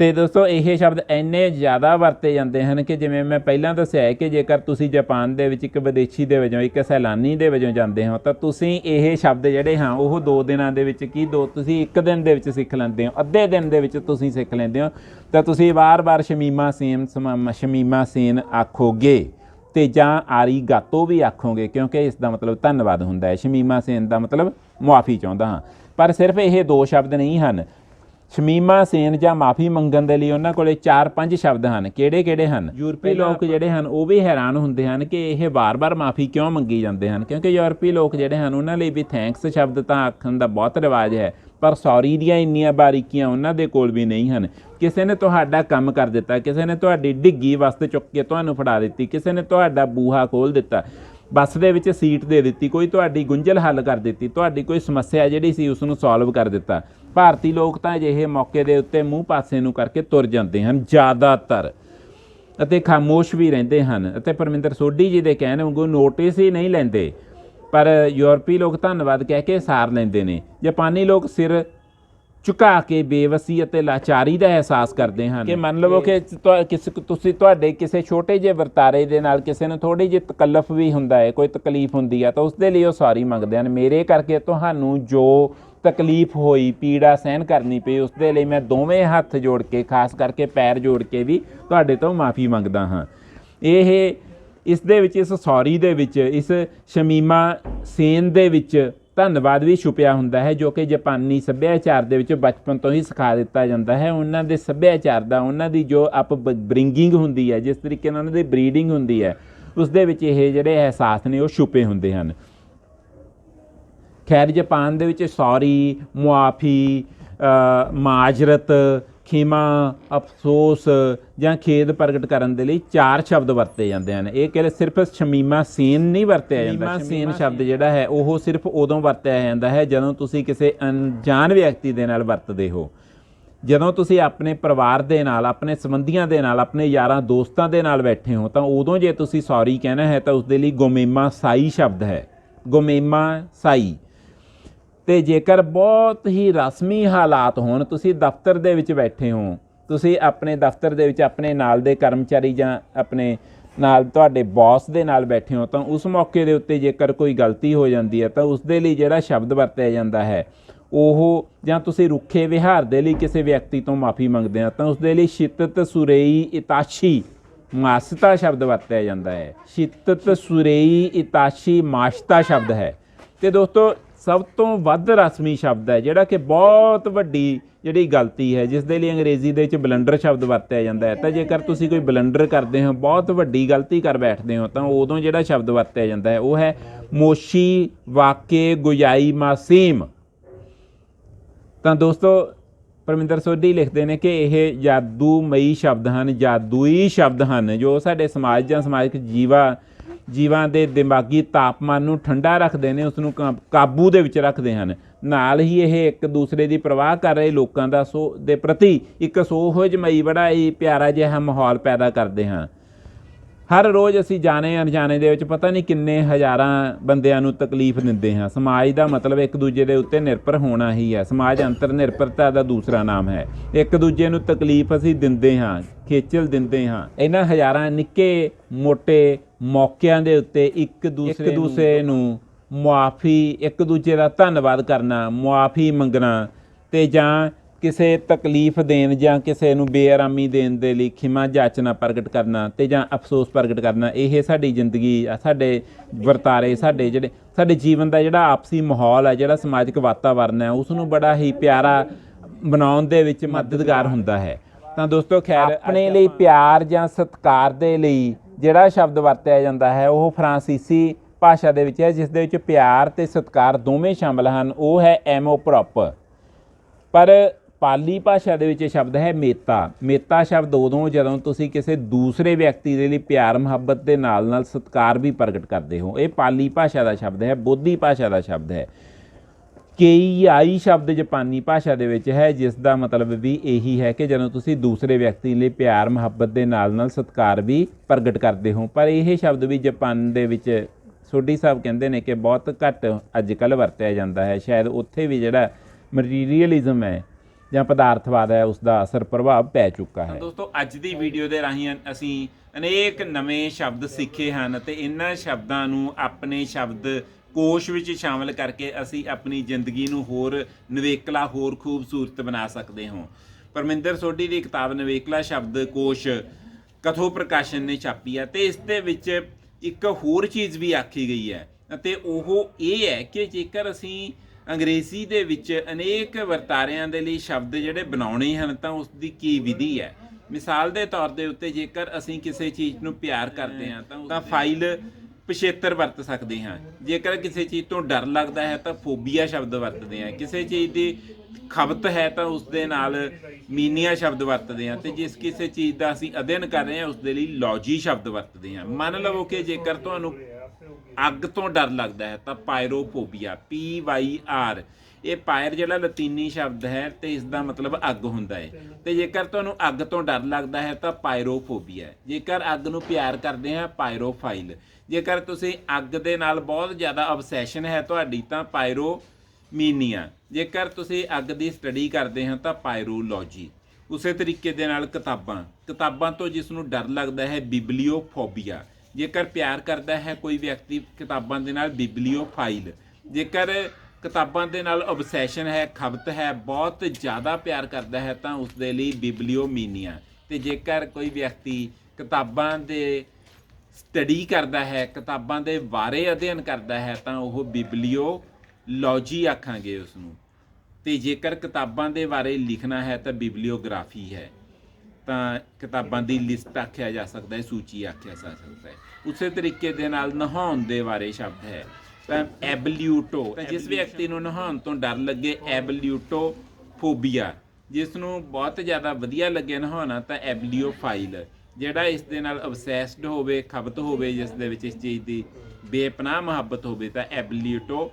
ਤੇ ਦੋਸਤੋ, ਇਹ ਸ਼ਬਦ ਇੰਨੇ ਜ਼ਿਆਦਾ ਵਰਤੇ ਜਾਂਦੇ ਹਨ ਕਿ ਜਿਵੇਂ ਮੈਂ ਪਹਿਲਾਂ ਦੱਸਿਆ ਹੈ ਕਿ ਜੇਕਰ ਤੁਸੀਂ ਜਾਪਾਨ ਦੇ ਵਿੱਚ ਇੱਕ ਵਿਦੇਸ਼ੀ ਦੇ ਵਜੋਂ, ਇੱਕ ਸੈਲਾਨੀ ਦੇ ਵਜੋਂ ਜਾਂਦੇ ਹੋ, ਤਾਂ ਤੁਸੀਂ ਇਹ ਸ਼ਬਦ ਜਿਹੜੇ ਹਾਂ, ਉਹ ਦੋ ਦਿਨਾਂ ਦੇ ਵਿੱਚ ਕੀ ਦੋ, ਤੁਸੀਂ ਇੱਕ ਦਿਨ ਦੇ ਵਿੱਚ ਸਿੱਖ ਲੈਂਦੇ ਹੋ, ਅੱਧੇ ਦਿਨ ਦੇ ਵਿੱਚ ਤੁਸੀਂ ਸਿੱਖ ਲੈਂਦੇ ਹੋ, ਤਾਂ ਤੁਸੀਂ ਵਾਰ-ਵਾਰ ਸ਼ਮੀਮਾ ਸੇਨ, ਸਮਾ- ਸ਼ਮੀਮਾ ਸੇਨ ਆਖੋਗੇ ਤੇ ਜਾਂ ਆਰੀ ਗਾਤੋ ਵੀ ਆਖੋਗੇ, ਕਿਉਂਕਿ ਇਸ ਦਾ ਮਤਲਬ ਧੰਨਵਾਦ ਹੁੰਦਾ ਹੈ। ਸ਼ਮੀਮਾ ਸੇਨ ਦਾ ਮਤਲਬ ਮੁਆਫੀ ਚਾਹੁੰਦਾ ਹਾਂ। ਪਰ ਸਿਰਫ ਇਹ ਦੋ ਸ਼ਬਦ ਨਹੀਂ ਹਨ। ਸ਼ਮੀਮਾ ਸੇਨ ਜਾਂ ਮਾਫੀ ਮੰਗਣ ਦੇ ਲਈ ਉਹਨਾਂ ਕੋਲੇ 4-5 ਸ਼ਬਦ ਹਨ। ਕਿਹੜੇ-ਕਿਹੜੇ ਹਨ? ਯੂਰਪੀ ਲੋਕ ਜਿਹੜੇ ਹਨ ਉਹ ਵੀ ਹੈਰਾਨ ਹੁੰਦੇ ਹਨ ਕਿ ਇਹ ਵਾਰ-ਵਾਰ ਮਾਫੀ ਕਿਉਂ ਮੰਗੀ ਜਾਂਦੇ ਹਨ? ਕਿਉਂਕਿ ਯੂਰਪੀ ਲੋਕ ਜਿਹੜੇ ਹਨ ਉਹਨਾਂ ਲਈ ਵੀ ਥੈਂਕਸ ਸ਼ਬਦ ਤਾਂ ਆਖਣ ਦਾ ਬਹੁਤ ਰਿਵਾਜ ਹੈ ਪਰ ਸੌਰੀ ਦੀਆਂ ਇੰਨੀਆਂ ਬਾਰੀਕੀਆਂ ਉਹਨਾਂ ਦੇ ਕੋਲ ਵੀ ਨਹੀਂ ਹਨ। ਕਿਸੇ ਨੇ ਤੁਹਾਡਾ ਕੰਮ ਕਰ ਦਿੱਤਾ ਕਿਸੇ ਨੇ ਤੁਹਾਡੀ ਡਿੱਗੀ ਵਸਤ ਚੁੱਕ ਕੇ ਤੁਹਾਨੂੰ ਫੜਾ ਦਿੱਤੀ ਕਿਸੇ ਨੇ ਤੁਹਾਡਾ ਬੂਹਾ ਖੋਲ ਦਿੱਤਾ ਬੱਸ ਦੇ ਵਿੱਚ ਸੀਟ ਦੇ ਦਿੱਤੀ ਕੋਈ ਤੁਹਾਡੀ ਗੁੰਝਲ ਹੱਲ ਕਰ ਦਿੱਤੀ ਤੁਹਾਡੀ ਕੋਈ ਸਮੱਸਿਆ ਜਿਹੜੀ ਸੀ ਉਸ ਨੂੰ ਸੋਲਵ ਕਰ ਦਿੱਤਾ। ਭਾਰਤੀ ਲੋਕ ਤਾਂ ਅਜਿਹੇ ਮੌਕੇ ਦੇ ਉੱਤੇ ਮੂੰਹ ਪਾਸੇ ਨੂੰ ਕਰਕੇ ਤੁਰ ਜਾਂਦੇ ਹਨ, ਜ਼ਿਆਦਾਤਰ। ਅਤੇ ਖਾਮੋਸ਼ ਵੀ ਰਹਿੰਦੇ ਹਨ। ਅਤੇ ਪਰਮਿੰਦਰ ਸੋਢੀ ਜੀ ਦੇ ਕਹਿਣ ਵਾਂਗੂ ਨੋਟਿਸ ਹੀ ਨਹੀਂ ਲੈਂਦੇ। ਪਰ ਯੂਰਪੀ ਲੋਕ ਧੰਨਵਾਦ ਕਹਿ ਕੇ ਸਾਰ ਲੈਂਦੇ ਨੇ। ਜਾਪਾਨੀ ਲੋਕ ਸਿਰ ਝੁਕਾ ਕੇ ਬੇਵਸੀ ਅਤੇ ਲਾਚਾਰੀ ਦਾ ਅਹਿਸਾਸ ਕਰਦੇ ਹਨ। ਕਿ ਮੰਨ ਲਵੋ ਕਿ ਤੁਹਾ- ਤੁਸੀਂ ਤੁਹਾਡੇ ਕਿਸੇ ਛੋਟੇ ਜਿਹੇ ਵਰਤਾਰੇ ਦੇ ਨਾਲ ਕਿਸੇ ਨੂੰ ਥੋੜੀ ਜਿਹੀ ਤਕੱਲਫ ਵੀ ਹੁੰਦਾ ਹੈ, ਕੋਈ ਤਕਲੀਫ ਹੁੰਦੀ ਹੈ ਤਾਂ ਉਸ ਦੇ ਲਈ ਉਹ ਸਾਰੀ ਮੰਗਦੇ ਹਨ। ਮੇਰੇ ਕਰਕੇ ਤੁਹਾਨੂੰ ਜੋ ਤਕਲੀਫ ਹੋਈ, ਪੀੜਾ ਸਹਿਣ ਕਰਨੀ ਪਈ ਉਸ ਦੇ ਲਈ ਮੈਂ ਦੋਵੇਂ ਹੱਥ ਜੋੜ ਕੇ, ਖਾਸ ਕਰਕੇ ਪੈਰ ਜੋੜ ਕੇ ਵੀ ਤੁਹਾਡੇ ਤੋਂ ਮਾਫੀ ਮੰਗਦਾ ਹਾਂ। ਇਹ ਇਸ ਦੇ ਵਿੱਚ, ਇਸ ਸੌਰੀ ਦੇ ਵਿੱਚ, ਇਸ ਸ਼ਮੀਮਾ ਸੇਨ ਦੇ ਵਿੱਚ ਧੰਨਵਾਦ ਵੀ ਛੁਪਿਆ ਹੁੰਦਾ ਹੈ, ਜੋ ਕਿ ਜਾਪਾਨੀ ਸੱਭਿਆਚਾਰ ਦੇ ਵਿੱਚ ਬਚਪਨ ਤੋਂ ਹੀ ਸਿਖਾ ਦਿੱਤਾ ਜਾਂਦਾ ਹੈ। ਉਹਨਾਂ ਦੇ ਸੱਭਿਆਚਾਰ ਦਾ, ਉਹਨਾਂ ਦੀ ਜੋ ਅਪ ਬ੍ਰਿੰਗਿੰਗ ਹੁੰਦੀ ਹੈ, ਜਿਸ ਤਰੀਕੇ ਨਾਲ ਉਹਨਾਂ ਦੀ ਬਰੀਡਿੰਗ ਹੁੰਦੀ ਹੈ, ਉਸ ਦੇ ਵਿੱਚ ਇਹ ਜਿਹੜੇ ਅਹਿਸਾਸ ਨੇ, ਉਹ ਛੁਪੇ ਹੁੰਦੇ ਹਨ। ਖੈਰ ਜਾਪਾਨ ਦੇ ਵਿੱਚ ਸੌਰੀ ਮੁਆਫੀ ਮਾਜਰਤ ਖਿਮਾ ਅਫਸੋਸ ਜਾਂ ਖੇਦ ਪ੍ਰਗਟ ਕਰਨ ਦੇ ਲਈ ਚਾਰ ਸ਼ਬਦ ਵਰਤੇ ਜਾਂਦੇ ਹਨ। ਇਹ ਕਿ ਸਿਰਫ ਸ਼ਮੀਮਾ ਸੇਨ ਨਹੀਂ ਵਰਤਿਆ ਜਾਂਦਾ। ਸ਼ਮੀਮਾ ਸੇਨ ਸ਼ਬਦ ਜਿਹੜਾ ਹੈ ਉਹ ਸਿਰਫ ਉਦੋਂ ਵਰਤਿਆ ਜਾਂਦਾ ਹੈ ਜਦੋਂ ਤੁਸੀਂ ਕਿਸੇ ਅਣਜਾਣ ਵਿਅਕਤੀ ਦੇ ਨਾਲ ਵਰਤਦੇ ਹੋ। ਜਦੋਂ ਤੁਸੀਂ ਆਪਣੇ ਪਰਿਵਾਰ ਦੇ ਨਾਲ ਆਪਣੇ ਸੰਬੰਧੀਆਂ ਦੇ ਨਾਲ ਆਪਣੇ ਯਾਰਾਂ ਦੋਸਤਾਂ ਦੇ ਨਾਲ ਬੈਠੇ ਹੋ ਤਾਂ ਉਦੋਂ ਜੇ ਤੁਸੀਂ ਸੌਰੀ ਕਹਿਣਾ ਹੈ ਤਾਂ ਉਸ ਦੇ ਲਈ ਗੋਮੇਮਾ ਸਾਈ ਸ਼ਬਦ ਹੈ। ਗੋਮੇਮਾ ਸਾਈ। ਤੇ ਜੇਕਰ ਬਹੁਤ ਹੀ ਰਸਮੀ ਹਾਲਾਤ ਹੋਣ, ਤੁਸੀਂ ਦਫ਼ਤਰ ਦੇ ਵਿੱਚ ਬੈਠੇ ਹੋ, ਤੁਸੀਂ ਆਪਣੇ ਦਫ਼ਤਰ ਦੇ ਵਿੱਚ ਆਪਣੇ ਨਾਲ ਦੇ ਕਰਮਚਾਰੀ ਜਾਂ ਆਪਣੇ ਨਾਲ ਤੁਹਾਡੇ ਬੌਸ ਦੇ ਨਾਲ ਬੈਠੇ ਹੋ, ਤਾਂ ਉਸ ਮੌਕੇ ਦੇ ਉੱਤੇ ਜੇਕਰ ਕੋਈ ਗਲਤੀ ਹੋ ਜਾਂਦੀ ਹੈ, ਤਾਂ ਉਸ ਦੇ ਲਈ ਜਿਹੜਾ ਸ਼ਬਦ ਵਰਤਿਆ ਜਾਂਦਾ ਹੈ, ਉਹ ਜਾਂ ਤੁਸੀਂ ਰੁੱਖੇ ਵਿਹਾਰ ਦੇ ਲਈ ਕਿਸੇ ਵਿਅਕਤੀ ਤੋਂ ਮਾਫੀ ਮੰਗਦੇ ਆ ਤਾਂ ਉਸ ਦੇ ਲਈ ਸ਼ਿੱਤਤ ਸੁਰੇਈ ਇਤਾਸ਼ੀ ਮਾਸਤਾ ਸ਼ਬਦ ਵਰਤਿਆ ਜਾਂਦਾ ਹੈ। ਸ਼ਿੱਤਤ ਸੁਰੇਈ ਇਤਾਸ਼ੀ ਮਾਸ਼ਤਾ ਸ਼ਬਦ ਹੈ। ਤੇ ਦੋਸਤੋ ਸਭ ਤੋਂ ਵੱਧ ਰਸਮੀ ਸ਼ਬਦ ਹੈ, ਜਿਹੜਾ ਕਿ ਬਹੁਤ ਵੱਡੀ ਜਿਹੜੀ ਗਲਤੀ ਹੈ, ਜਿਸ ਦੇ ਲਈ ਅੰਗਰੇਜ਼ੀ ਦੇ ਵਿੱਚ ਬਲੰਡਰ ਸ਼ਬਦ ਵਰਤਿਆ ਜਾਂਦਾ ਹੈ। ਤਾਂ ਜੇਕਰ ਤੁਸੀਂ ਕੋਈ ਬਲੰਡਰ ਕਰਦੇ ਹੋ, ਬਹੁਤ ਵੱਡੀ ਗਲਤੀ ਕਰ ਬੈਠਦੇ ਹੋ, ਤਾਂ ਉਦੋਂ ਜਿਹੜਾ ਸ਼ਬਦ ਵਰਤਿਆ ਜਾਂਦਾ ਹੈ, ਉਹ ਹੈ ਮੋਸ਼ੀ ਵਾਕੇ ਗੁਜਾਈ ਮਾਸੀਮ। ਤਾਂ ਦੋਸਤੋ, ਪਰਮਿੰਦਰ ਸੋਢੀ ਲਿਖਦੇ ਨੇ ਕਿ ਇਹ ਜਾਦੂਮਈ ਸ਼ਬਦ ਹਨ, ਜਾਦੂਈ ਸ਼ਬਦ ਹਨ, ਜੋ ਸਾਡੇ ਸਮਾਜ ਜਾਂ ਸਮਾਜਿਕ ਜੀਵਾ ਜੀਵਾਂ ਦੇ ਦਿਮਾਗੀ ਤਾਪਮਾਨ ਨੂੰ ਠੰਡਾ ਰੱਖਦੇ ਨੇ ਉਸ ਨੂੰ ਕਾਬੂ ਦੇ ਵਿੱਚ ਰੱਖਦੇ ਹਨ। ਨਾਲ ਹੀ ਇਹ ਇੱਕ ਦੂਸਰੇ ਦੀ ਪ੍ਰਵਾਹ ਕਰ ਰਹੇ ਲੋਕਾਂ ਦਾ ਸੋ, ਦੇ ਪ੍ਰਤੀ ਇੱਕ ਸੋਹਜ ਮਈ ਬੜਾ ਹੀ ਪਿਆਰਾ ਜਿਹਾ ਮਾਹੌਲ ਪੈਦਾ ਕਰਦੇ ਹਾਂ ਹਰ ਰੋਜ਼ ਅਸੀਂ ਜਾਣੇ ਅਣਜਾਣੇ ਦੇ ਵਿੱਚ ਪਤਾ ਨਹੀਂ ਕਿੰਨੇ ਹਜ਼ਾਰਾਂ ਬੰਦਿਆਂ ਨੂੰ ਤਕਲੀਫ ਦਿੰਦੇ ਹਾਂ। ਸਮਾਜ ਦਾ ਮਤਲਬ ਇੱਕ ਦੂਜੇ ਦੇ ਉੱਤੇ ਨਿਰਭਰ ਹੋਣਾ ਹੀ ਹੈ। ਸਮਾਜ ਅੰਤਰ ਨਿਰਭਰਤਾ ਦਾ ਦੂਸਰਾ ਨਾਮ ਹੈ। ਇੱਕ ਦੂਜੇ ਨੂੰ ਤਕਲੀਫ ਅਸੀਂ ਦਿੰਦੇ ਹਾਂ ਖੇਚਲ ਦਿੰਦੇ ਹਾਂ। ਇਹਨਾਂ ਹਜ਼ਾਰਾਂ ਨਿੱਕੇ ਮੋٹے ਮੌਕਿਆਂ ਦੇ ਉੱਤੇ ਇੱਕ ਦੂਸਰੇ ਦੂਸਰੇ ਨੂੰ ਮੁਆਫੀ ਇੱਕ ਦੂਜੇ ਦਾ ਧੰਨਵਾਦ ਕਰਨਾ ਮੁਆਫੀ ਮੰਗਣਾ ਤੇ ਜਾਂ ਕਿਸੇ ਤਕਲੀਫ ਦੇਣ ਜਾਂ ਕਿਸੇ ਨੂੰ ਬੇਆਰਾਮੀ ਦੇਣ ਦੇ ਲਈ ਖਿਮਾ ਜਾਚਨਾ ਪ੍ਰਗਟ ਕਰਨਾ ਤੇ ਜਾਂ ਅਫਸੋਸ ਪ੍ਰਗਟ ਕਰਨਾ ਇਹ ਸਾਡੀ ਜ਼ਿੰਦਗੀ ਆ, ਸਾਡੇ ਵਰਤਾਰੇ ਸਾਡੇ ਜਿਹੜੇ ਸਾਡੇ ਜੀਵਨ ਦਾ ਜਿਹੜਾ ਆਪਸੀ ਮਾਹੌਲ ਹੈ ਜਿਹੜਾ ਸਮਾਜਿਕ ਵਾਤਾਵਰਨ ਹੈ ਉਸ ਨੂੰ ਬੜਾ ਹੀ ਪਿਆਰਾ ਬਣਾਉਣ ਦੇ ਵਿੱਚ ਮਦਦਗਾਰ ਹੁੰਦਾ ਹੈ। ਤਾਂ ਦੋਸਤੋ ਖੈਰ ਆਪਣੇ ਲਈ ਪਿਆਰ ਜਾਂ ਸਤਿਕਾਰ ਦੇ ਲਈ ਜਿਹੜਾ ਸ਼ਬਦ ਵਰਤਿਆ ਜਾਂਦਾ ਹੈ ਉਹ ਫਰਾਂਸੀਸੀ ਭਾਸ਼ਾ ਦੇ ਵਿੱਚ ਹੈ ਜਿਸ ਦੇ ਵਿੱਚ ਪਿਆਰ ਤੇ ਸਤਿਕਾਰ ਦੋਵੇਂ ਸ਼ਾਮਲ ਹਨ। ਉਹ ਹੈ ਐਮੋ ਪ੍ਰੋਪ। ਪਰ ਪਾਲੀ ਭਾਸ਼ਾ ਦੇ ਵਿੱਚ ਇਹ ਸ਼ਬਦ ਹੈ ਮੇਤਾ। ਮੇਤਾ ਸ਼ਬਦ ਉਦੋਂ ਜਦੋਂ ਤੁਸੀਂ ਕਿਸੇ ਦੂਸਰੇ ਵਿਅਕਤੀ ਦੇ ਲਈ ਪਿਆਰ, ਮੁਹੱਬਤ ਦੇ ਨਾਲ ਨਾਲ ਸਤਿਕਾਰ ਵੀ ਪ੍ਰਗਟ ਕਰਦੇ ਹੋ। ਇਹ ਪਾਲੀ ਭਾਸ਼ਾ ਦਾ ਸ਼ਬਦ ਹੈ, ਬੋਧੀ ਭਾਸ਼ਾ ਦਾ ਸ਼ਬਦ ਹੈ। ਕੇਈ ਆਈ ਸ਼ਬਦ ਜਾਪਾਨੀ ਭਾਸ਼ਾ ਦੇ ਵਿੱਚ ਹੈ, ਜਿਸ ਦਾ ਮਤਲਬ ਵੀ ਇਹੀ ਹੈ ਕਿ ਜਦੋਂ ਤੁਸੀਂ ਦੂਸਰੇ ਵਿਅਕਤੀ ਲਈ ਪਿਆਰ, ਮੁਹੱਬਤ ਦੇ ਨਾਲ ਨਾਲ ਸਤਿਕਾਰ ਵੀ ਪ੍ਰਗਟ ਕਰਦੇ ਹੋ। ਪਰ ਇਹ ਸ਼ਬਦ ਵੀ ਜਾਪਾਨ ਦੇ ਵਿੱਚ ਸੋਢੀ ਸਾਹਿਬ ਕਹਿੰਦੇ ਨੇ ਕਿ ਬਹੁਤ ਘੱਟ ਅੱਜ ਕੱਲ੍ਹ ਵਰਤਿਆ ਜਾਂਦਾ ਹੈ। ਸ਼ਾਇਦ ਉੱਥੇ ਵੀ ਜਿਹੜਾ ਮਟੀਰੀਅਲਿਜ਼ਮ ਹੈ ਜਾਂ ਪਦਾਰਥਵਾਦ ਹੈ ਉਸ ਦਾ ਅਸਰ ਪ੍ਰਭਾਵ ਪੈ ਚੁੱਕਾ ਹੈ। ਦੋਸਤੋ, ਅੱਜ ਦੀ ਵੀਡੀਓ ਦੇ ਰਾਹੀਂ ਅਸੀਂ ਅਨੇਕ ਨਵੇਂ ਸ਼ਬਦ ਸਿੱਖੇ ਹਨ ਤੇ ਇਹਨਾਂ ਸ਼ਬਦਾਂ ਨੂੰ ਆਪਣੇ ਸ਼ਬਦ ਕੋਸ਼ ਵਿੱਚ ਸ਼ਾਮਲ ਕਰਕੇ ਅਸੀਂ ਆਪਣੀ ਜ਼ਿੰਦਗੀ ਨੂੰ ਹੋਰ ਨਿਵੇਕਲਾ, ਹੋਰ ਖੂਬਸੂਰਤ ਬਣਾ ਸਕਦੇ ਹਾਂ। ਪਰਮਿੰਦਰ, ਸੋਢੀ ਦੀ ਕਿਤਾਬ ਨਿਵੇਕਲਾ ਸ਼ਬਦ ਕੋਸ਼ ਕਥੋ ਪ੍ਰਕਾਸ਼ਨ ਨੇ ਛਾਪੀ ਹੈ ਤੇ ਇਸ ਦੇ ਵਿੱਚ ਇੱਕ ਹੋਰ ਚੀਜ਼ ਵੀ ਆਖੀ ਗਈ ਹੈ ਅਤੇ ਉਹ ਇਹ ਹੈ ਕਿ ਜੇਕਰ ਅਸੀਂ ਅੰਗਰੇਜ਼ੀ ਦੇ ਵਿੱਚ ਅਨੇਕ ਵਰਤਾਰਿਆਂ ਦੇ ਲਈ ਸ਼ਬਦ ਜਿਹੜੇ ਬਣਾਉਣੇ ਹਨ ਤਾਂ ਉਸ ਦੀ ਕੀ ਵਿਧੀ ਹੈ? ਮਿਸਾਲ ਦੇ ਤੌਰ ਦੇ ਉੱਤੇ ਜੇਕਰ ਅਸੀਂ ਕਿਸੇ ਚੀਜ਼ ਨੂੰ ਪਿਆਰ ਕਰਦੇ ਹਾਂ ਤਾਂ ਤਾਂ ਫਾਈਲ ਪਿਛੇਤਰ ਵਰਤ ਸਕਦੇ ਹਾਂ। ਜੇਕਰ ਕਿਸੇ ਚੀਜ਼ ਤੋਂ ਡਰ ਲੱਗਦਾ ਹੈ ਤਾਂ ਫੋਬੀਆ ਸ਼ਬਦ ਵਰਤਦੇ ਹਾਂ। ਕਿਸੇ ਚੀਜ਼ ਦੀ ਖਬਤ ਹੈ ਤਾਂ ਉਸ ਦੇ ਨਾਲ ਮੀਨੀਆ ਸ਼ਬਦ ਵਰਤਦੇ ਹਾਂ ਤੇ ਜਿਸ ਕਿਸੇ ਚੀਜ਼ ਦਾ ਅਸੀਂ ਅਧਿਐਨ ਕਰ ਰਹੇ ਹਾਂ ਉਸ ਦੇ ਲਈ ਲੌਜੀ ਸ਼ਬਦ ਵਰਤਦੇ ਹਾਂ। ਮੰਨ ਲਵੋ ਕਿ ਜੇਕਰ ਤੁਹਾਨੂੰ ਅੱਗ ਤੋਂ ਡਰ ਲੱਗਦਾ ਹੈ, ਤਾਂ ਪਾਇਰੋਫੋਬੀਆ ਪੀ ਵਾਈ ਆਰ। ਇਹ ਪਾਇਰ ਜਿਹੜਾ ਲਤੀਨੀ ਸ਼ਬਦ ਹੈ, ਤੇ ਇਸ ਦਾ ਮਤਲਬ ਅੱਗ ਹੁੰਦਾ ਹੈ। ਤੇ ਜੇਕਰ ਤੁਹਾਨੂੰ ਅੱਗ ਤੋਂ ਡਰ ਲੱਗਦਾ ਹੈ, ਤਾਂ ਪਾਇਰੋਫੋਬੀਆ ਜੇਕਰ ਅੱਗ ਨੂੰ ਪਿਆਰ ਕਰਦੇ ਹਾਂ, ਪਾਇਰੋਫਾਈਲ। ਜੇਕਰ ਤੁਸੀਂ ਅੱਗ ਦੇ ਨਾਲ ਬਹੁਤ ਜ਼ਿਆਦਾ ਅਬਸੈਸ਼ਨ ਹੈ ਤੁਹਾਡੀ, ਤਾਂ ਪਾਇਰੋਮੀਨੀਆ। ਜੇਕਰ ਤੁਸੀਂ ਅੱਗ ਦੀ ਸਟੱਡੀ ਕਰਦੇ ਹੋ, ਤਾਂ ਪਾਇਰੋਲੋਜੀ। ਉਸੇ ਤਰੀਕੇ ਦੇ ਨਾਲ ਕਿਤਾਬਾਂ। ਕਿਤਾਬਾਂ ਤੋਂ ਜਿਸ ਨੂੰ ਡਰ ਲੱਗਦਾ ਹੈ, ਬਿਬਲੀਓਫੋਬੀਆ। ਜੇਕਰ ਪਿਆਰ ਕਰਦਾ ਹੈ ਕੋਈ ਵਿਅਕਤੀ ਕਿਤਾਬਾਂ ਦੇ ਨਾਲ ਬਿਬਲੀਓਫਾਈਲ, ਜੇਕਰ ਕਿਤਾਬਾਂ ਦੇ ਨਾਲ obsession ਹੈ ਖਬਤ ਹੈ, ਬਹੁਤ ਜ਼ਿਆਦਾ ਪਿਆਰ ਕਰਦਾ ਹੈ, ਤਾਂ ਉਸ ਦੇ ਲਈ ਬਿਬਲੀਓਮੀਨੀਆ। ਤੇ ਜੇਕਰ ਕੋਈ ਵਿਅਕਤੀ ਕਿਤਾਬਾਂ ਦੇ ਸਟੱਡੀ ਕਰਦਾ ਹੈ, ਕਿਤਾਬਾਂ ਦੇ ਬਾਰੇ ਅਧਿਐਨ ਕਰਦਾ ਹੈ, ਤਾਂ ਉਹ ਬਿਬਲੀਓਲੋਜੀ ਆਖਾਂਗੇ ਉਸ ਨੂੰ ਤੇ ਜੇਕਰ ਕਿਤਾਬਾਂ ਦੇ ਬਾਰੇ ਲਿਖਣਾ ਹੈ, ਤਾਂ ਬਿਬਲੀਓਗ੍ਰਾਫੀ ਹੈ। ਤਾਂ ਕਿਤਾਬਾਂ ਦੀ ਲਿਸਟ ਆਖਿਆ ਜਾ ਸਕਦਾ ਹੈ ਸੂਚੀ ਆਖਿਆ ਜਾ ਸਕਦਾ ਹੈ। ਉਸੇ ਤਰੀਕੇ ਦੇ ਨਾਲ ਨਹਾਉਣ ਦੇ ਬਾਰੇ ਸ਼ਬਦ ਹੈ। ਤਾਂ ਐਬਲਿਊਟੋ ਤਾਂ ਜਿਸ ਵਿਅਕਤੀ ਨੂੰ ਨਹਾਉਣ ਤੋਂ ਡਰ ਲੱਗੇ ਐਬਲਿਊਟੋ ਫੋਬੀਆ ਜਿਸ ਨੂੰ ਬਹੁਤ ਜ਼ਿਆਦਾ ਵਧੀਆ ਲੱਗੇ ਨਹਾਉਣਾ ਤਾਂ ਐਬਲਿਓਫਾਈਲ। ਜਿਹੜਾ ਇਸ ਦੇ ਨਾਲ ਅਬਸੈਸਡ ਹੋਵੇ ਖਬਤ ਹੋਵੇ ਜਿਸ ਦੇ ਵਿੱਚ ਇਸ ਚੀਜ਼ ਦੀ ਬੇਪਨਾਹ ਮੁਹੱਬਤ ਹੋਵੇ ਤਾਂ ਐਬਲਿਊਟੋ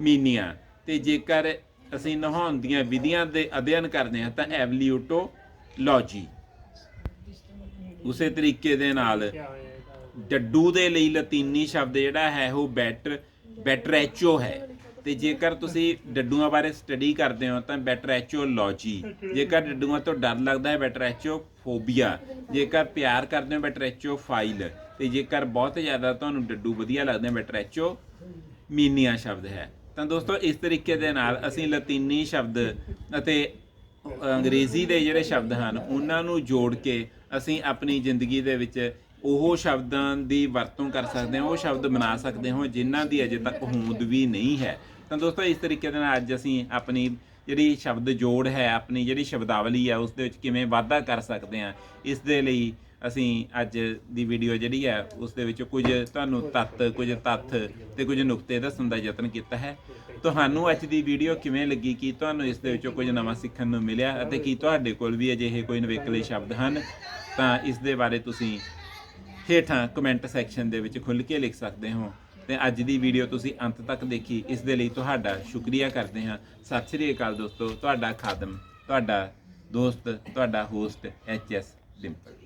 ਮੀਨੀਆ ਤੇ ਜੇਕਰ ਅਸੀਂ ਨਹਾਉਣ ਦੀਆਂ ਵਿਧੀਆਂ ਦੇ ਅਧਿਐਨ ਕਰਦੇ ਹਾਂ ਤਾਂ ਐਬਲਿਊਟੋ ਲੌਜੀ ਉਸੇ ਤਰੀਕੇ ਦੇ ਨਾਲ। ਡੱਡੂ ਦੇ ਲਈ ਲਤੀਨੀ ਸ਼ਬਦ ਜਿਹੜਾ ਹੈ, ਉਹ ਬੈਟਰ, ਬੈਟਰੈਚੋ ਹੈ। ਤੇ ਜੇਕਰ ਤੁਸੀਂ ਡੱਡੂਆਂ ਬਾਰੇ ਸਟੱਡੀ ਕਰਦੇ ਹੋ, ਤਾਂ ਬੈਟਰੈਚੋਲੋਜੀ। ਜੇਕਰ ਡੱਡੂਆਂ ਤੋਂ ਡਰ ਲੱਗਦਾ ਹੈ, ਬੈਟਰੈਚੋਫੋਬੀਆ। ਜੇਕਰ ਪਿਆਰ ਕਰਦੇ ਹੋ, ਬੈਟਰੈਚੋਫਾਈਲ। ਤੇ ਜੇਕਰ ਬਹੁਤ ਜ਼ਿਆਦਾ ਤੁਹਾਨੂੰ ਡੱਡੂ ਵਧੀਆ ਲੱਗਦੇ ਨੇ ਬੈਟਰੈਚੋ ਮੀਨੀਆ ਸ਼ਬਦ ਹੈ। ਤਾਂ ਦੋਸਤੋ, ਇਸ ਤਰੀਕੇ ਦੇ ਨਾਲ ਅਸੀਂ ਲਤੀਨੀ ਸ਼ਬਦ ਅਤੇ ਅੰਗਰੇਜ਼ੀ ਦੇ ਜਿਹੜੇ ਸ਼ਬਦ ਹਨ, ਉਹਨਾਂ ਨੂੰ ਜੋੜ ਕੇ ਅਸੀਂ ਆਪਣੀ ਜ਼ਿੰਦਗੀ ਦੇ ਵਿੱਚ ਉਹ ਸ਼ਬਦਾਂ ਦੀ ਵਰਤੋਂ ਕਰ ਸਕਦੇ ਹਾਂ, ਉਹ ਸ਼ਬਦ ਬਣਾ ਸਕਦੇ ਹਾਂ, ਜਿਨ੍ਹਾਂ ਦੀ ਅਜੇ ਤੱਕ ਹੋਂਦ ਵੀ ਨਹੀਂ ਹੈ। ਤਾਂ ਦੋਸਤੋ, ਇਸ ਤਰੀਕੇ ਦੇ ਨਾਲ ਅੱਜ ਅਸੀਂ ਆਪਣੀ ਜਿਹੜੀ ਸ਼ਬਦ ਜੋੜ ਹੈ, ਆਪਣੀ ਜਿਹੜੀ ਸ਼ਬਦਾਵਲੀ ਹੈ, ਉਸ ਦੇ ਵਿੱਚ ਕਿਵੇਂ ਵਾਧਾ ਕਰ ਸਕਦੇ ਹਾਂ, ਇਸ ਦੇ ਲਈ ਅਸੀਂ ਅੱਜ ਦੀ ਵੀਡੀਓ ਜਿਹੜੀ ਹੈ, ਉਸ ਦੇ ਵਿੱਚ ਕੁਝ ਤੁਹਾਨੂੰ ਤੱਤ, ਕੁਝ ਤੱਥ ਤੇ ਕੁਝ ਨੁਕਤੇ ਦੱਸਣ ਦਾ ਯਤਨ ਕੀਤਾ ਹੈ। ਤੁਹਾਨੂੰ ਅੱਜ ਦੀ ਵੀਡੀਓ ਕਿਵੇਂ ਲੱਗੀ? ਕੀ ਤੁਹਾਨੂੰ ਇਸ ਦੇ ਵਿੱਚੋਂ ਕੁਝ ਨਵਾਂ ਸਿੱਖਣ ਨੂੰ ਮਿਲਿਆ? ਅਤੇ ਕੀ ਤੁਹਾਡੇ ਕੋਲ ਵੀ ਅਜਿਹੇ ਕੋਈ ਨਵੇਕਲੇ ਸ਼ਬਦ ਹਨ? ਤਾਂ ਇਸ ਦੇ ਬਾਰੇ ਤੁਸੀਂ ਹੇਠਾਂ ਕਮੈਂਟ ਸੈਕਸ਼ਨ ਦੇ ਵਿੱਚ ਖੁੱਲ੍ਹ ਕੇ ਲਿਖ ਸਕਦੇ ਹੋ। ਤੇ ਅੱਜ ਦੀ ਵੀਡੀਓ ਤੁਸੀਂ ਅੰਤ ਤੱਕ ਦੇਖੀ, ਇਸ ਦੇ ਲਈ ਤੁਹਾਡਾ ਸ਼ੁਕਰੀਆ ਕਰਦੇ ਹਾਂ। ਸਤਿ ਸ੍ਰੀ ਅਕਾਲ ਦੋਸਤੋ, ਤੁਹਾਡਾ ਖਾਦਮ, ਤੁਹਾਡਾ ਦੋਸਤ, ਤੁਹਾਡਾ ਹੋਸਟ ਐਚ ਐਸ ਡਿੰਪਲ